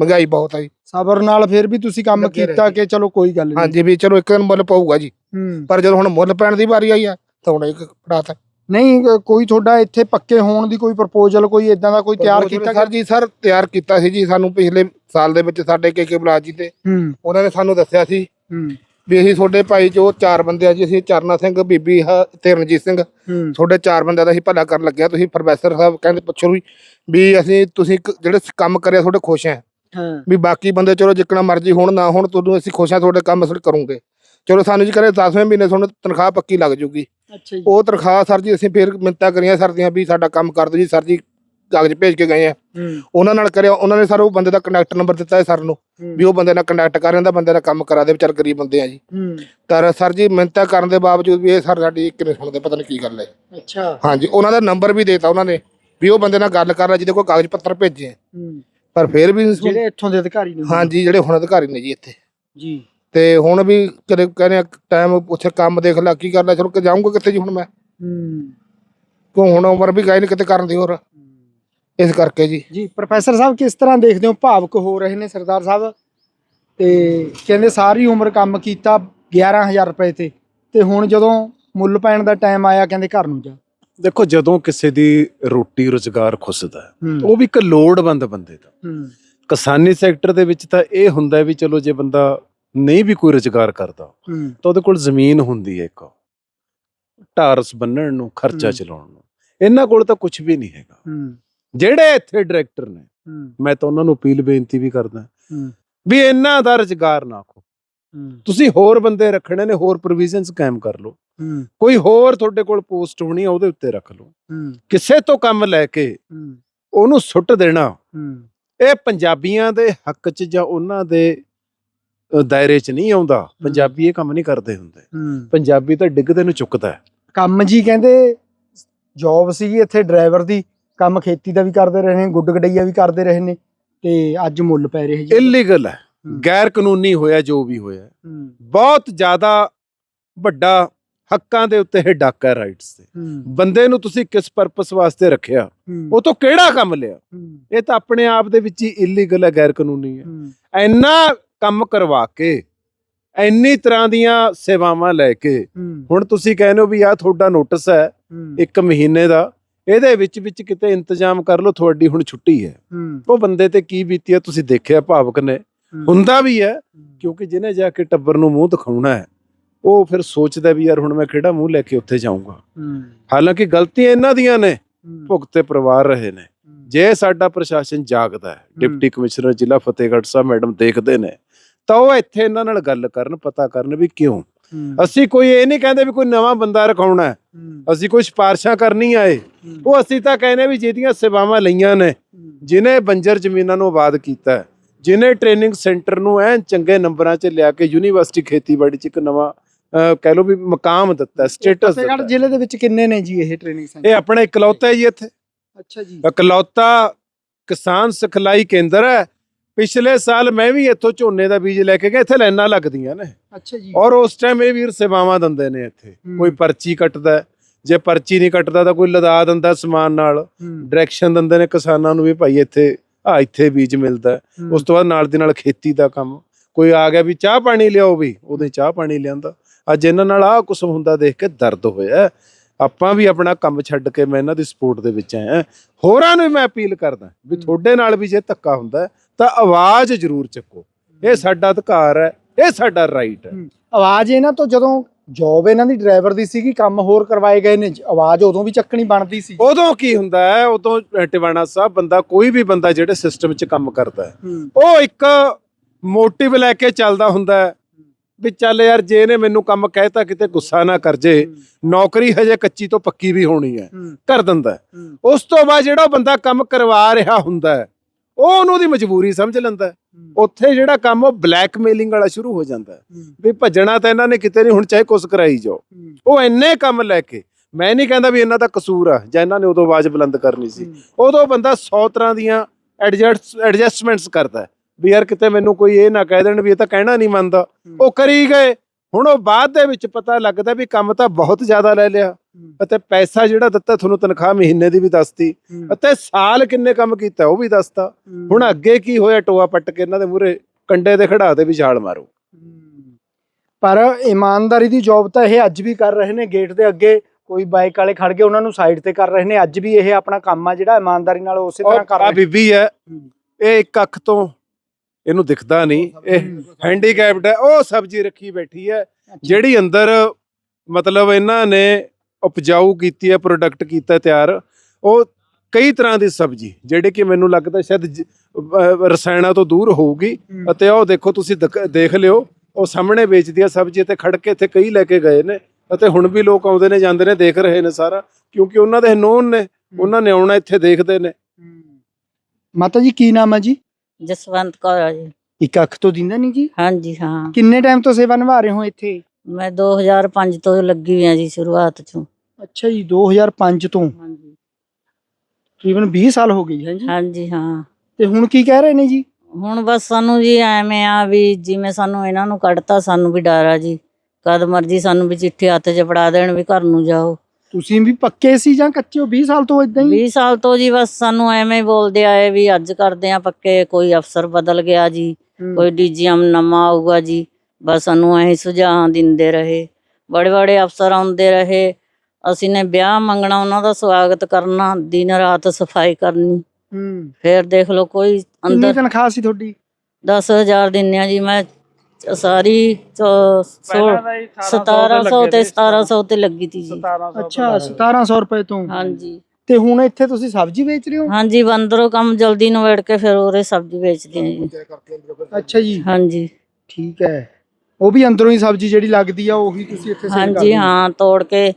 ਮਹਿੰਗਾਈ ਬਹੁਤ ਜੀ ਸਬਰ ਨਾਲ ਫਿਰ ਵੀ ਤੁਸੀਂ ਕੰਮ ਲੱਗੇ ਰਹੇ। ਕੀਤਾ। ਕਿ ਚਲੋ ਕੋਈ ਗੱਲ ਨਹੀਂ। ਹਾਂਜੀ ਵੀ ਚਲੋ ਇੱਕ ਦਿਨ ਮੁੱਲ ਪਊਗਾ ਜੀ। ਹੂੰ। ਪਰ ਜਦੋਂ ਹੁਣ ਮੁੱਲ ਪੈਣ ਦੀ ਵਾਰੀ ਆਈ ਆ ਤਾਂ ਹੁਣ ਇੱਕ ਫੜਾਤਾ। ਨਹੀਂ ਅ, ਕੋਈ ਤੁਹਾਡਾ ਇੱਥੇ ਪੱਕੇ ਹੋਣ ਦੀ ਕੋਈ ਪ੍ਰਪੋਜ਼ਲ ਕੋਈ ਇਦਾਂ ਦਾ ਕੋਈ ਤਿਆਰ ਕੀਤਾ ਸਰ ਜੀ ਸਰ ਤਿਆਰ ਕੀਤਾ ਸੀ ਜੀ ਸਾਨੂੰ ਪਿਛਲੇ ਸਾਲ ਦੇ ਵਿੱਚ ਸਾਡੇ ਕੇ ਕੇ ਬਲਾਜ ਜੀ ਤੇ। ਹੂੰ। ਉਹਨਾਂ ਨੇ ਸਾਨੂੰ ਦੱਸਿਆ ਸੀ ਹੂੰ। ਵੀ ਅਸੀਂ ਤੁਹਾਡੇ ਭਾਈ ਚੋਂ ਚਾਰ ਬੰਦੇ ਆ ਜੀ ਅਸੀਂ ਚਰਨਾ ਸਿੰਘ ਬੀਬੀ ਹ- ਤੇ ਰਣਜੀਤ ਸਿੰਘ ਹੂੰ। ਤੁਹਾਡੇ ਚਾਰ ਬੰਦਿਆਂ ਦਾ ਅਸੀਂ ਭਲਾ ਕਰਨ ਲੱਗਿਆ। ਤੁਸੀਂ ਪ੍ਰੋਫੈਸਰ ਸਾਹਿਬ ਕਹਿੰਦੇ ਪੁੱਛੋ ਵੀ ਵੀ ਅਸੀਂ ਤੁਸੀਂ ਜਿਹੜੇ ਕੰਮ ਕਰਿਆ ਤੁਹਾਡੇ ਖੁਸ਼ ਹਾਂ ਵੀ ਬਾਕੀ ਬੰਦੇ ਚਲੋ ਜਿੱਕਣਾ ਮਰਜ਼ੀ ਹੋਣ ਨਾ ਹੋਣ ਤੁਹਾਨੂੰ ਅਸੀਂ ਖੁਸ਼ ਹਾਂ ਤੁਹਾਡੇ ਕੰਮ ਅਸੀਂ ਕਰੂੰਗੇ। ਚਲੋ ਸਾਨੂੰ ਜੀ ਕਰੇ 10ਵੇਂ ਮਹੀਨੇ ਤੁਹਾਨੂੰ ਤਨਖਾਹ ਪੱਕੀ ਲੱਗ ਜੂਗੀ। ਅੱਛਾ ਜੀ। ਉਹ ਤਨਖਾਹ ਸਰ ਜੀ ਅਸੀਂ ਫਿਰ ਮਿੰਤਾ ਕਰੀਆਂ ਸਰ ਦੀਆਂ ਵੀ ਸਾਡਾ ਕੰਮ ਕਰ ਦਿਓ ਜੀ ਸਰ ਜੀ ਕਾਗਜ਼ ਭੇਜ ਕੇ ਗਏ ਆ। ਉਹਨਾਂ ਨਾਲ ਕਰਿਆ ਉਹਨਾਂ ਨੇ ਸਰ ਉਹ ਬੰਦੇ ਦਾ ਕੰਟੈਕਟ ਨੰਬਰ ਦਿੱਤਾ ਹੈ ਸਰ ਨੂੰ ਵੀ ਉਹ ਬੰਦੇ ਨਾਲ ਕੰਟੈਕਟ ਕਰ ਰਿਹਾ ਬੰਦੇ ਦਾ ਕੰਮ ਕਰਾ ਦੇ ਵਿਚਾਰ ਗਰੀਬ ਬੰਦੇ ਆ ਜੀ। ਤਾਂ ਸਰ ਜੀ ਮਿੰਤਾ ਕਰਨ ਦੇ ਬਾਵਜੂਦ ਵੀ ਇਹ ਸਰ ਸਾਡੀ ਇੱਕ ਨਹੀਂ ਸੁਣਦੇ ਪਤਾ ਨਹੀਂ ਕੀ ਗੱਲ ਹੈ। ਅੱਛਾ। ਹਾਂਜੀ ਉਹਨਾਂ ਦਾ ਨੰਬਰ ਵੀ ਦੇਤਾ ਉਹਨਾਂ ਨੇ ਵੀ ਉਹ ਬੰਦੇ ਨਾਲ ਗੱਲ ਕਰ ਰਿਹਾ ਜਿਹਦੇ ਕੋਲ ਕਾਗਜ਼ ਪੱਤਰ ਭੇਜੇ ਆ। ਪਰ ਫਿਰ ਵੀ ਜਿਹੜੇ ਇੱਥੋਂ ਦੇ ਅਧਿਕਾਰੀ ਨੇ ਹਾਂਜੀ ਜਿਹੜੇ ਹੁਣ ਅਧਿਕਾਰੀ ਨੇ ਜੀ ਇੱਥੇ। ਜੀ। ਤੇ ਹੁਣ ਵੀ ਕਦੇ ਕਹਿੰਦੇ ਟਾਈਮ ਪੁੱਛੇ ਕੰਮ ਦੇਖ ਲੈ ਕੀ ਕਰਨਾ ਚਲੋ ਕਿ ਜਾਊਂਗਾ ਕਿੱਥੇ ਜੀ ਹੁਣ ਮੈਂ? ਹੂੰ। ਕਿਉਂ ਹੁਣ ਉਮਰ ਵੀ ਗਈ ਨਹੀਂ ਕਿਤੇ ਕਰਨ ਦੀ ਹੋਰ? ਇਸ ਕਰਕੇ ਜੀ। ਜੀ ਪ੍ਰੋਫੈਸਰ ਸਾਹਿਬ ਕਿਸ ਤਰ੍ਹਾਂ ਦੇਖਦੇ ਹੋ? ਭਾਵਕ ਹੋ ਰਹੇ ਨੇ ਸਰਦਾਰ ਸਾਹਿਬ? ਤੇ ਕਹਿੰਦੇ ਸਾਰੀ ਉਮਰ ਕੰਮ ਕੀਤਾ 11000 ਰੁਪਏ ਤੇ ਤੇ ਹੁਣ ਜਦੋਂ ਮੁੱਲ ਪੈਣ ਦਾ ਟਾਈਮ ਆਇਆ ਕਹਿੰਦੇ ਘਰ ਨੂੰ ਜਾ। ਦੇਖੋ ਜਦੋਂ ਕਿਸੇ ਦੀ ਰੋਟੀ ਰੁਜ਼ਗਾਰ ਖੁੱਸਦਾ ਹੈ, ਉਹ ਵੀ ਇੱਕ ਲੋੜਵੰਦ ਬੰਦੇ ਦਾ। ਹੂੰ। ਕਿਸਾਨੀ ਸੈਕਟਰ ਦੇ ਵਿੱਚ ਤਾਂ ਇਹ ਹੁੰਦਾ ਵੀ ਚਲੋ ਜੇ ਬੰਦਾ ਨਹੀਂ ਵੀ ਕੋਈ ਰੁਜ਼ਗਾਰ ਕਰਦਾ ਹੂੰ। ਤਾਂ ਉਹਦੇ ਕੋਲ ਜ਼ਮੀਨ ਹੁੰਦੀ ਹੈ ਇੱਕ। ਟਾਰਸ ਬੰਨਣ ਨੂੰ ਖਰਚਾ ਹੂੰ। ਚਲਾਉਣ ਨੂੰ। ਇਹਨਾਂ ਕੋਲ ਤਾਂ ਕੁਝ ਵੀ ਨਹੀਂ ਹੈਗਾ। ਹੂੰ। ਜਿਹੜੇ ਇੱਥੇ ਡਾਇਰੈਕਟਰ ਨੇ ਹੂੰ। ਮੈਂ ਤਾਂ ਉਹਨਾਂ ਨੂੰ ਅਪੀਲ ਬੇਨਤੀ ਵੀ ਕਰਦਾ ਹੂੰ। ਵੀ ਇਹਨਾਂ ਦਾ ਰੁਜ਼ਗਾਰ ਨਾ ਖੋ। ਤੁਸੀਂ ਹੋਰ ਬੰਦੇ ਰੱਖਣੇ ਨੇ ਹੋਰ ਪ੍ਰੋਵੀਜ਼ਨਸ ਕਾਇਮ ਕਰ ਲਓ। ਕੋਈ ਹੋਰ ਤੁਹਾਡੇ ਕੋਲ ਪੋਸਟ ਹੋਣੀ ਆ ਉਹਦੇ ਉੱਤੇ ਰੱਖ ਲਓ। ਕਿਸੇ ਤੋਂ ਕੰਮ ਲੈ ਕੇ ਉਹਨੂੰ ਸੁੱਟ ਦੇਣਾ ਇਹ ਪੰਜਾਬੀਆਂ ਦੇ ਹੱਕ 'ਚ ਜਾਂ ਉਹਨਾਂ ਦੇ ਦਾਇਰੇ 'ਚ ਨਹੀਂ ਆਉਂਦਾ। ਪੰਜਾਬੀ ਇਹ ਕੰਮ ਨਹੀਂ ਕਰਦੇ ਹੁੰਦੇ। ਪੰਜਾਬੀ ਤਾਂ ਡਿੱਗਦੇ ਨੂੰ ਚੁੱਕਦਾ ਕੰਮ ਜੀ ਕਹਿੰਦੇ ਜੌਬ ਸੀਗੀ ਇੱਥੇ ਡਰਾਈਵਰ ਦੀ ਕੰਮ ਖੇਤੀ ਦਾ ਵੀ ਕਰਦੇ ਰਹੇ ਨੇ ਗੁੱਡ ਗਡਈਆ ਵੀ ਕਰਦੇ ਰਹੇ ਨੇ ਤੇ ਅੱਜ ਮੁੱਲ ਪੈ ਰਿਹਾ ਜੀ। ਇਲੀਗਲ ਹੂੰ। ਗੈਰ ਕਾਨੂੰਨੀ ਹੋਇਆ ਜੋ ਵੀ ਹੋਇਆ। ਬਹੁਤ ਜ਼ਿਆਦਾ ਵੱਡਾ ਹੱਕਾਂ ਦੇ ਉੱਤੇ ਇਹ ਡਾਕਾ ਰਾਈਟਸ ਤੇ। ਬੰਦੇ ਨੂੰ ਤੁਸੀਂ ਕਿਸ ਪਰਪਸ ਵਾਸਤੇ ਰੱਖਿਆ? ਉਹ ਤੋਂ ਕਿਹੜਾ ਕੰਮ ਲਿਆ? ਇਹ ਤਾਂ ਆਪਣੇ ਆਪ ਦੇ ਵਿੱਚ ਹੀ ਇਲੀਗਲ ਹੈ ਗੈਰ ਕਾਨੂੰਨੀ ਹੈ। ਇੰਨਾ ਕੰਮ ਕਰਵਾ ਕੇ ਇੰਨੀ ਤਰ੍ਹਾਂ ਦੀਆਂ ਸੇਵਾਵਾਂ ਲੈ ਕੇ ਹੁਣ ਤੁਸੀਂ ਕਹਿੰਦੇ ਹੋ ਵੀ ਆਹ ਤੁਹਾਡਾ ਨੋਟਿਸ ਹੈ ਇੱਕ ਮਹੀਨੇ ਦਾ ਇਹਦੇ ਵਿੱਚ ਵਿੱਚ ਕਿਤੇ ਇੰਤਜ਼ਾਮ ਕਰ ਲਓ ਤੁਹਾਡੀ ਹੁਣ ਛੁੱਟੀ ਹੂੰ। ਉਹ ਬੰਦੇ ਤੇ ਕੀ ਬੀਤੀ ਹੈ ਤੁਸੀਂ ਦੇਖਿਆ ਭਾਵਕ ਨੇ। ਹੁੰਦਾ ਵੀ ਹੈ ਕਿਉਂਕਿ ਜਿਹਨੇ ਜਾ ਕੇ ਟੱਬਰ ਨੂੰ ਮੂੰਹ ਦਿਖਾਉਣਾ ਹੈ ਉਹ ਫਿਰ ਸੋਚਦਾ ਵੀ ਯਾਰ ਹੁਣ ਮੈਂ ਕਿਹੜਾ ਮੂੰਹ ਲੈ ਕੇ ਉੱਥੇ ਜਾਊਂਗਾ। ਹਾਲਾਂਕਿ ਗਲਤੀਆਂ ਇਹਨਾਂ ਦੀਆਂ ਨੇ ਭੁਗਤੇ ਪਰਿਵਾਰ ਰਹੇ ਨੇ। ਜੇ ਸਾਡਾ ਪ੍ਰਸ਼ਾਸਨ ਜਾਗਦਾ ਹੈ ਡਿਪਟੀ ਕਮਿਸ਼ਨਰ ਜ਼ਿਲ੍ਹਾ ਫਤਿਹਗੜ੍ਹ ਸਾਹਿਬ ਮੈਡਮ ਦੇਖਦੇ ਨੇ ਤਾਂ ਉਹ ਇੱਥੇ ਇਹਨਾਂ ਨਾਲ ਗੱਲ ਕਰਨ ਪਤਾ ਕਰਨ ਵੀ ਕਿਉਂ? ਅਸੀਂ ਕੋਈ ਇਹ ਨਹੀਂ ਕਹਿੰਦੇ ਵੀ ਕੋਈ ਨਵਾਂ ਬੰਦਾ ਰਖਾਉਣਾ ਹੈ ਅਸੀਂ ਕੋਈ ਸਿਫਾਰਸ਼ਾਂ ਕਰਨੀ ਆਏ ਉਹ ਅਸੀਂ ਤਾਂ ਕਹਿੰਦੇ ਵੀ ਜਿਹਦੀਆਂ ਸੇਵਾਵਾਂ ਲਈਆਂ ਨੇ ਜਿਨੇ ਬੰਜਰ ਜ਼ਮੀਨਾਂ ਨੂੰ ਆਬਾਦ ਕੀਤਾ ਹੈ, ਜਿਨੇ ਟ੍ਰੇਨਿੰਗ ਸੈਂਟਰ ਨੂੰ ਐਨ ਚੰਗੇ ਨੰਬਰਾਂ 'ਚ ਲਿਆ ਕੇ ਯੂਨੀਵਰਸਿਟੀ ਖੇਤੀਬਾੜੀ 'ਚ ਇੱਕ ਨਵਾਂ ਅਹ, ਕਹਿ ਲਓ ਵੀ ਮਕਾਮ ਦਿੱਤਾ ਸਟੇਟਸ ਫਤਿਹਗੜ੍ਹ ਜ਼ਿਲ੍ਹੇ ਦੇ ਵਿੱਚ ਕਿੰਨੇ ਨੇ ਜੀ ਇਹ ਟ੍ਰੇਨਿੰਗ ਸੈਂਟਰ ਇਹ ਆਪਣਾ ਇਕਲੌਤਾ ਹੈ ਜੀ ਇੱਥੇ। ਅੱਛਾ ਜੀ। ਇਕਲੌਤਾ ਕਿਸਾਨ ਸਿਖਲਾਈ ਕੇਂਦਰ ਹੈ। ਪਿਛਲੇ ਸਾਲ ਮੈਂ ਵੀ ਇੱਥੋਂ ਝੋਨੇ ਦਾ ਬੀਜ ਲੈ ਕੇ ਗਿਆ ਇੱਥੇ ਲਾਈਨਾਂ ਲੱਗਦੀਆਂ ਨੇ। ਅੱਛਾ ਜੀ। ਔਰ ਉਸ ਟਾਈਮ ਇਹ ਵੀਰ ਸੇਵਾਵਾਂ ਦਿੰਦੇ ਨੇ ਇੱਥੇ। ਹੂੰ। ਕੋਈ ਪਰਚੀ ਕੱਟਦਾ ਹੈ, ਜੇ ਪਰਚੀ ਨਹੀਂ ਕੱਟਦਾ ਤਾਂ ਕੋਈ ਲਦਾ ਦਿੰਦਾ ਸਮਾਨ ਨਾਲ। ਹੂੰ, ਡਾਇਰੈਕਸ਼ਨ ਦਿੰਦੇ ਨੇ ਕਿਸਾਨਾਂ ਨੂੰ ਵੀ ਭਾਈ ਇੱਥੇ ਆ ਇੱਥੇ ਬੀਜ ਮਿਲਦਾ ਹੈ। ਉਸ ਤੋਂ ਬਾਅਦ ਨਾਲ ਦੀ ਨਾਲ ਖੇਤੀ ਦਾ ਕੰਮ। ਕੋਈ ਆ ਗਿਆ ਵੀ ਚਾਹ ਪਾਣੀ ਲਿਆਓ ਵੀ ਉਹਦੇ ਚਾਹ ਪਾਣੀ ਲਿਆਂਦਾ। ਅੱਜ ਇਹਨਾਂ ਨਾਲ ਆਹ ਕੁਛ ਹੁੰਦਾ ਦੇਖ ਕੇ ਦਰਦ ਹੋਇਆ ਆਪਾਂ ਵੀ ਆਪਣਾ ਕੰਮ ਛੱਡ ਕੇ ਮੈਂ ਇਹਨਾਂ ਦੀ ਸਪੋਰਟ ਦੇ ਵਿੱਚ ਆਇਆ ਹੋਰਾਂ ਨੂੰ ਵੀ ਮੈਂ ਅਪੀਲ ਕਰਦਾ ਵੀ ਤੁਹਾਡੇ ਨਾਲ ਵੀ ਜੇ ਧੱਕਾ ਹੁੰਦਾ ਹੈ, ਤਾਂ ਆਵਾਜ਼ ਜ਼ਰੂਰ ਚੱਕੋ। ਇਹ ਸਾਡਾ ਅਧਿਕਾਰ ਹੈ ਇਹ ਸਾਡਾ ਰਾਈਟ ਹੂੰ। ਆਵਾਜ਼ ਇਹਨਾਂ ਤੋਂ ਜਦੋਂ ਜੌਬ ਇਹਨਾਂ ਦੀ ਡਰਾਈਵਰ ਦੀ ਸੀਗੀ ਕੰਮ ਹੋਰ ਕਰਵਾਏ ਗਏ ਨੇ ਆਵਾਜ਼ ਉਦੋਂ ਵੀ ਚੱਕਣੀ ਬਣਦੀ ਸੀ। ਉਦੋਂ ਕੀ ਹੁੰਦਾ ਹੈ ਉਦੋਂ ਟਿਵਾਣਾ ਸਾਹਿਬ ਬੰਦਾ ਕੋਈ ਵੀ ਬੰਦਾ ਜਿਹੜੇ ਸਿਸਟਮ 'ਚ ਕੰਮ ਕਰਦਾ ਹੈ ਉਹ ਇੱਕ ਮੋਟਿਵ ਲੈ ਕੇ ਚੱਲਦਾ ਹੁੰਦਾ ਹੈ ਵੀ ਚੱਲ ਯਾਰ ਜੇ ਇਹਨੇ ਮੈਨੂੰ ਕੰਮ ਕਹਿਤਾ ਕਿਤੇ ਗੁੱਸਾ ਨਾ ਕਰ ਜੇ ਨੌਕਰੀ ਹਜੇ ਕੱਚੀ ਤੋਂ ਪੱਕੀ ਵੀ ਹੋਣੀ ਹੈ ਕਰ ਦਿੰਦਾ ਉਸ ਤੋਂ ਬਾਅਦ ਜਿਹੜਾ ਬੰਦਾ ਕੰਮ ਕਰਵਾ ਰਿਹਾ ਹੁੰਦਾ ਹੈ ਉਹ ਉਹਨੂੰ ਦੀ ਮਜਬੂਰੀ ਸਮਝ ਲੈਂਦਾ ਉੱਥੇ ਜਿਹੜਾ ਕੰਮ ਉਹ ਬਲੈਕਮੇਲਿੰਗ ਵਾਲਾ ਸ਼ੁਰੂ ਹੋ ਜਾਂਦਾ ਵੀ ਭੱਜਣਾ ਤਾਂ ਇਹਨਾਂ ਨੇ ਕਿਤੇ ਨਹੀਂ ਹੁਣ ਚਾਹੇ ਕੁਛ ਕਰਾਈ ਜਾਓ। ਉਹ ਇੰਨੇ ਕੰਮ ਲੈ ਕੇ ਮੈਂ ਨਹੀਂ ਕਹਿੰਦਾ ਵੀ ਇਹਨਾਂ ਦਾ ਕਸੂਰ ਆ ਜਾਂ ਇਹਨਾਂ ਨੇ ਉਦੋਂ ਆਵਾਜ਼ ਬੁਲੰਦ ਕਰਨੀ ਸੀ। ਉਦੋਂ ਬੰਦਾ 100 ਤਰ੍ਹਾਂ ਦੀਆਂ ਐਡਜਸਟ ਐਡਜਸਟਮੈਂਟਸ ਕਰਦਾ ਵੀ ਯਾਰ ਕਿਤੇ ਮੈਨੂੰ ਕੋਈ ਇਹ ਨਾ ਕਹਿ ਦੇਣ ਵੀ ਇਹ ਤਾਂ ਕਹਿਣਾ ਨਹੀਂ ਮੰਨਦਾ। ਉਹ ਕਰੀ ਗਏ। ਹੁਣ ਉਹ ਬਾਅਦ ਦੇ ਵਿੱਚ ਪਤਾ ਲੱਗਦਾ ਵੀ ਕੰਮ ਤਾਂ ਬਹੁਤ ਜ਼ਿਆਦਾ ਲੈ ਲਿਆ ਅਤੇ ਪੈਸਾ ਜਿਹੜਾ ਦਿੱਤਾ ਤੁਹਾਨੂੰ ਤਨਖਾਹ ਮਹੀਨੇ ਦੀ ਵੀ ਦੱਸਤੀ ਅਤੇ ਸਾਲ ਕਿੰਨੇ ਕੰਮ ਕੀਤਾ ਉਹ ਵੀ ਦੱਸਤਾ। ਹੁਣ ਅੱਗੇ ਕੀ ਹੋਇਆ ਟੋਆ ਪੱਟ ਕੇ ਇਹਨਾਂ ਦੇ ਮੂਹਰੇ ਕੰਡੇ ਦੇ ਖੜਾ ਦੇ ਵੀ ਛਾਲ ਮਾਰੋ। ਪਰ ਇਮਾਨਦਾਰੀ ਦੀ ਜੌਬ ਤਾਂ ਇਹ ਅੱਜ ਵੀ ਕਰ ਰਹੇ ਨੇ ਗੇਟ ਦੇ ਅੱਗੇ ਕੋਈ ਬਾਈਕ ਵਾਲੇ ਖੜ ਕੇ ਉਹਨਾਂ ਨੂੰ ਸਾਈਡ ਤੇ ਕਰ ਰਹੇ ਨੇ ਅੱਜ ਵੀ ਇਹ ਆਪਣਾ ਕੰਮ ਆ ਜਿਹੜਾ ਇਮਾਨਦਾਰੀ ਨਾਲ ਉਸੇ ਤਰ੍ਹਾਂ ਕਰ ਆ ਰਹੇ ਬੀਬੀ ਹੈ। ਇਹ ਇੱਕ ਅੱਖ ਤੋਂ ਇਹਨੂੰ ਦਿਖਦਾ ਨਹੀਂ। ਇਹ ਹੈਂਡੀਕੈਪਡ ਹੈ ਉਹ ਸਬਜ਼ੀ ਰੱਖੀ ਬੈਠੀ ਹੈ ਜਿਹੜੀ ਅੰਦਰ ਮਤਲਬ ਇਹਨਾਂ ਨੇ ਉਪਜਾਊ ਕੀਤੀ ਹੈ ਪ੍ਰੋਡਕਟ ਕੀਤਾ ਤਿਆਰ ਉਹ ਕਈ ਤਰ੍ਹਾਂ ਦੀ ਸਬਜ਼ੀ ਜਿਹੜੇ ਕਿ ਮੈਨੂੰ ਲੱਗਦਾ ਸ਼ਾਇਦ ਰਸਾਇਣਾਂ ਤੋਂ ਦੂਰ ਹੋਊਗੀ। ਅਤੇ ਉਹ ਦੇਖੋ ਤੁਸੀਂ ਦੇਖ ਲਿਓ ਉਹ ਸਾਹਮਣੇ ਵੇਚਦੀ ਆ ਸਬਜ਼ੀ ਤੇ ਖੜ ਕੇ ਇੱਥੇ ਕਈ ਲੈ ਕੇ ਗਏ ਨੇ ਅਤੇ ਹੁਣ ਵੀ ਲੋਕ ਆਉਂਦੇ ਨੇ ਜਾਂਦੇ ਨੇ ਦੇਖ ਰਹੇ ਨੇ ਸਾਰਾ ਕਿਉਂਕਿ ਉਹਨਾਂ ਦੇ ਨੋਨ ਨੇ ਉਹਨਾਂ ਨੇ ਆਉਣਾ ਇੱਥੇ ਦੇਖਦੇ ਨੇ। ਮਾਤਾ ਜੀ ਕੀ ਨਾਮ ਹੈ ਜੀ? ਜਸਵੰਤ ਕੌਰ ਆ ਜੀ। ਇੱਕ ਅੱਖ ਤੋਂ ਦਿੰਦਾ ਨਹੀਂ ਜੀ? ਹਾਂਜੀ ਹਾਂ। ਕਿੰਨੇ ਟਾਈਮ ਤੋਂ ਸੇਵਾ ਨਿਭਾ ਰਹੇ ਹੋ ਇੱਥੇ? ਮੈਂ 2005 ਤੋਂ ਲੱਗੀ ਹੋਈ ਆ ਜੀ ਸ਼ੁਰੂਆਤ ਚੋਂ। ਅੱਛਾ ਜੀ 2005 ਤੋਂ? ਹਾਂਜੀ। ਤਕਰੀਬਨ 20 ਸਾਲ ਹੋ ਗਈ ਹੈ ਜੀ? ਹਾਂਜੀ ਹਾਂ। ਤੇ ਹੁਣ ਕੀ ਕਹਿ ਰਹੇ ਨੇ ਜੀ? ਹੁਣ ਬਸ ਸਾਨੂੰ ਜੀ ਐਵੇਂ ਆ ਵੀ ਜਿਵੇਂ ਸਾਨੂੰ ਇਹਨਾਂ ਨੂੰ ਕੱਢਤਾ ਸਾਨੂੰ ਵੀ ਡਰ ਆ ਜੀ। ਕਦ ਮਰਜ਼ੀ ਸਾਨੂੰ ਵੀ ਚਿੱਠੀ ਹੱਥ 'ਚ ਫੜਾ ਦੇਣ ਵੀ ਘਰ ਨੂੰ ਜਾਓ। ਤੁਸੀਂ ਵੀ ਪੱਕੇ ਸੀ ਜਾਂ ਕੱਚੇ ਹੋ? 20 ਸਾਲ ਤੋਂ ਇਦਾਂ ਹੀ? 20 ਸਾਲ ਤੋਂ ਜੀ ਬਸ ਸਾਨੂੰ ਐਵੇਂ ਹੀ ਬੋਲਦੇ ਆਏ ਵੀ ਅੱਜ ਕਰਦੇ ਆ ਪੱਕੇ ਕੋਈ ਅਫਸਰ ਬਦਲ ਗਿਆ ਜੀ। ਕੋਈ ਡੀਜੀਐਮ ਨਵਾਂ ਆਊਗਾ ਜੀ ਬਸ ਸਾਨੂੰ ਐਂ ਸੁਝਾਅ ਦਿੰਦੇ ਰਹੇ। ਬੜੇ ਬੜੇ ਅਫਸਰ ਆਉਂਦੇ ਰਹੇ ਅਸੀਂ ਨੇ ਵਿਆਹ ਮੰਗਣਾ ਉਹਨਾਂ ਦਾ ਸਵਾਗਤ ਕਰਨਾ ਦਿਨ ਰਾਤ ਸਫ਼ਾਈ ਕਰਨੀ। ਹੂੰ। ਫਿਰ ਦੇਖ ਲਓ ਕੋਈ ਕਿੰਨੀ ਅੰਦਰ ਤਨਖਾਹ ਸੀ ਤੁਹਾਡੀ? 10000 ਦਿੰਨੇ ਆ ਜੀ ਮੈਂ ਸਾਰੀ ਚ- ਸੌ- 1700 ਤੇ 1700 ਤੇ ਲੱਗੀ ਤੀ ਜੀ। ਅੱਛਾ 1700 ਰੁਪਏ ਤੋਂ। ਹਾਂਜੀ। ਤੇ ਹੁਣ ਇੱਥੇ ਤੁਸੀਂ ਸਬਜ਼ੀ ਵੇਚ ਰਹੇ ਹੋ? ਹਾਂਜੀ ਬੰਦਰੋਂ ਕੰਮ ਜਲਦੀ ਨਿਬੇੜ ਕੇ ਫਿਰ ਉਹਰੇ ਸਬਜ਼ੀ ਵੇਚਦੇ ਜੀ। ਅੱਛਾ ਜੀ। ਹਾਂਜੀ। ਠੀਕ ਹੈ। ਉਹ ਵੀ ਅੰਦਰੋਂ ਹੀ ਸਬਜ਼ੀ ਜਿਹੜੀ ਲੱਗਦੀ ਆ ਉਹੀ ਤੁਸੀਂ ਇੱਥੇ ਸੇਲ ਹਾਂਜੀ ਕਰਦੇ ਹੋ ਹਾਂ ਤੋੜ ਕੇ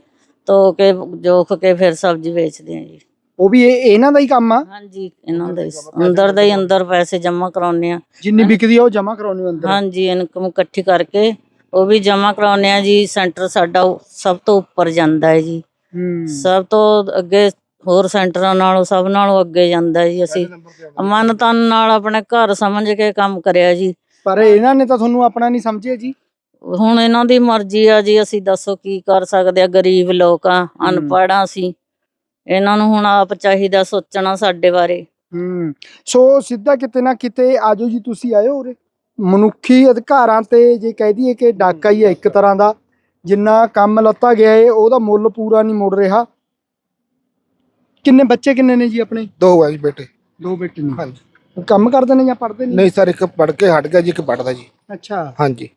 ਧੋ ਕੇ ਜੋਖ ਕੇ ਫਿਰ ਸਬਜ਼ੀ ਵੇਚਦੇ ਆ ਜੀ। ਉਹ ਵੀ ਇਹ ਇਹਨਾਂ ਦਾ ਹੀ ਕੰਮ ਆ? ਹਾਂਜੀ ਇਹਨਾਂ ਦੇ ਅੰਦਰ ਦੇ ਹੀ ਅੰਦਰ ਪੈਸੇ ਜਮ੍ਹਾਂ ਕਰਾਉਂਦੇ ਆ। ਜਿੰਨੀ ਵਿਕਦੀ ਆ ਉਹ ਜਮਾ ਕਰਾਉਣੀ ਹੋ ਅੰਦਰ? ਹਾਂਜੀ ਇਨਕਮ ਇਕੱਠੀ ਕਰਕੇ ਉਹ ਵੀ ਜਮ੍ਹਾਂ ਕਰਾਉਂਦੇ ਆ ਜੀ ਸੈਂਟਰ ਸਾਡਾ ਸਭ ਤੋਂ ਉੱਪਰ ਜਾਂਦਾ ਹੈ ਜੀ। ਹੂੰ। ਸਭ ਤੋਂ ਅੱਗੇ ਹੋਰ ਸੈਂਟਰਾਂ ਨਾਲੋਂ ਸਭ ਨਾਲੋਂ ਅੱਗੇ ਜਾਂਦਾ ਹੈ ਜੀ ਅਸੀਂ। ਮਨ ਤਨ ਨਾਲ ਆਪਣੇ ਘਰ ਸਮਝ ਕੇ ਕੰਮ ਕਰਿਆ ਜੀ। ਪਰ ਇਹਨਾਂ ਨੇ ਤਾਂ ਤੁਹਾਨੂੰ ਆਪਣਾ ਨਹੀਂ ਸਮਝਿਆ ਜੀ? ਹੁਣ ਇਹਨਾਂ ਦੀ ਮਰਜ਼ੀ ਆ ਜੀ ਅਸੀਂ ਦੱਸੋ ਕੀ ਕਰ ਸਕਦੇ ਆ ਗਰੀਬ ਲੋਕ ਆ ਅਨਪੜ੍ਹ ਅਸੀਂ। ਇਹਨਾਂ ਨੂੰ ਹੁਣ ਆਪ ਚਾਹੀਦਾ ਸੋਚਣਾ ਸਾਡੇ ਬਾਰੇ। ਹੂੰ ਸੋ ਸਿੱਧਾ ਕਿਤੇ ਨਾ ਕਿਤੇ ਆਜੋ ਜੀ ਤੁਸੀਂ ਆਇਓ ਉਰੇ। ਮਨੁੱਖੀ ਅਧਿਕਾਰਾਂ ਤੇ ਜੇ ਕਹਿ ਦਈਏ ਕਿ ਡਾਕਾ ਹੀ ਹੈ ਇੱਕ ਤਰ੍ਹਾਂ ਦਾ ਜਿੰਨਾ ਕੰਮ ਲੱਤਾ ਗਿਆ ਏ ਉਹਦਾ ਮੁੱਲ ਪੂਰਾ ਨਹੀਂ ਮੁੜ ਰਿਹਾ। ਕਿੰਨੇ ਬੱਚੇ ਕਿੰਨੇ ਨੇ ਜੀ ਆਪਣੇ? ਦੋ ਹੈ ਜੀ ਬੇਟੇ। ਦੋ ਬੇਟੇ ਨੇ। ਹਾਂਜੀ। ਕੰਮ ਕਰਦੇ ਨੇ ਜਾਂ ਪੜ੍ਹਦੇ ਨੇ? ਨਹੀਂ ਸਰ ਇੱਕ ਪੜ ਕੇ ਹਟ ਗਿਆ ਜੀ ਇੱਕ ਪੜਦਾ ਜੀ। ਅੱਛਾ। ਹਾਂਜੀ।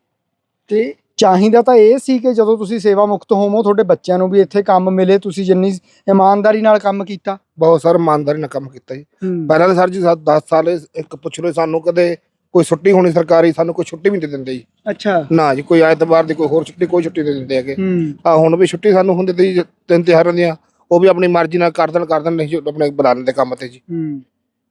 ਤੇ ਚਾਹੀਦਾ ਤਾਂ ਇਹ ਸੀ ਕਿ ਜਦੋਂ ਤੁਸੀਂ ਸੇਵਾ ਮੁਕਤ ਹੋਵੋ ਤੁਹਾਡੇ ਬੱਚਿਆਂ ਨੂੰ ਵੀ ਇੱਥੇ ਕੰਮ ਮਿਲੇ ਤੁਸੀਂ ਜਿੰਨੀ ਇਮਾਨਦਾਰੀ ਨਾਲ ਕੰਮ ਕੀਤਾ। ਬਹੁਤ ਸਰ ਇਮਾਨਦਾਰੀ ਨਾਲ ਕੰਮ ਕੀਤਾ ਜੀ। ਪਹਿਲਾਂ ਤਾਂ ਸਰ ਜੀ 10 ਸਾਲ ਇੱਕ ਪੁੱਛ ਲਓ ਸਾਨੂੰ ਕਦੇ ਕੋਈ ਛੁੱਟੀ ਹੋਣੀ ਸਰਕਾਰੀ ਸਾਨੂੰ ਕੋਈ ਛੁੱਟੀ ਵੀ ਨਹੀਂ ਦਿੰਦੇ ਜੀ। ਅੱਛਾ। ਨਾ ਜੀ ਕੋਈ ਐਤਵਾਰ ਦੀ ਕੋਈ ਹੋਰ ਛੁੱਟੀ ਕੋਈ ਛੁੱਟੀ ਨਹੀਂ ਦਿੰਦੇ ਹੈਗੇ। ਆ ਹੁਣ ਵੀ ਛੁੱਟੀ ਸਾਨੂੰ ਹੁੰਦੀ ਤੇ ਤਿੰਨ ਤਿਉਹਾਰਾਂ ਦੀਆਂ ਉਹ ਵੀ ਆਪਣੀ ਮਰਜ਼ੀ ਨਾਲ ਕਰ ਦੇਣ ਕਰ ਦੇਣ ਨਹੀਂ ਆਪਣੇ ਬੁਲਾ ਲੈਂਦੇ ਕੰਮ ਤੇ ਜੀ।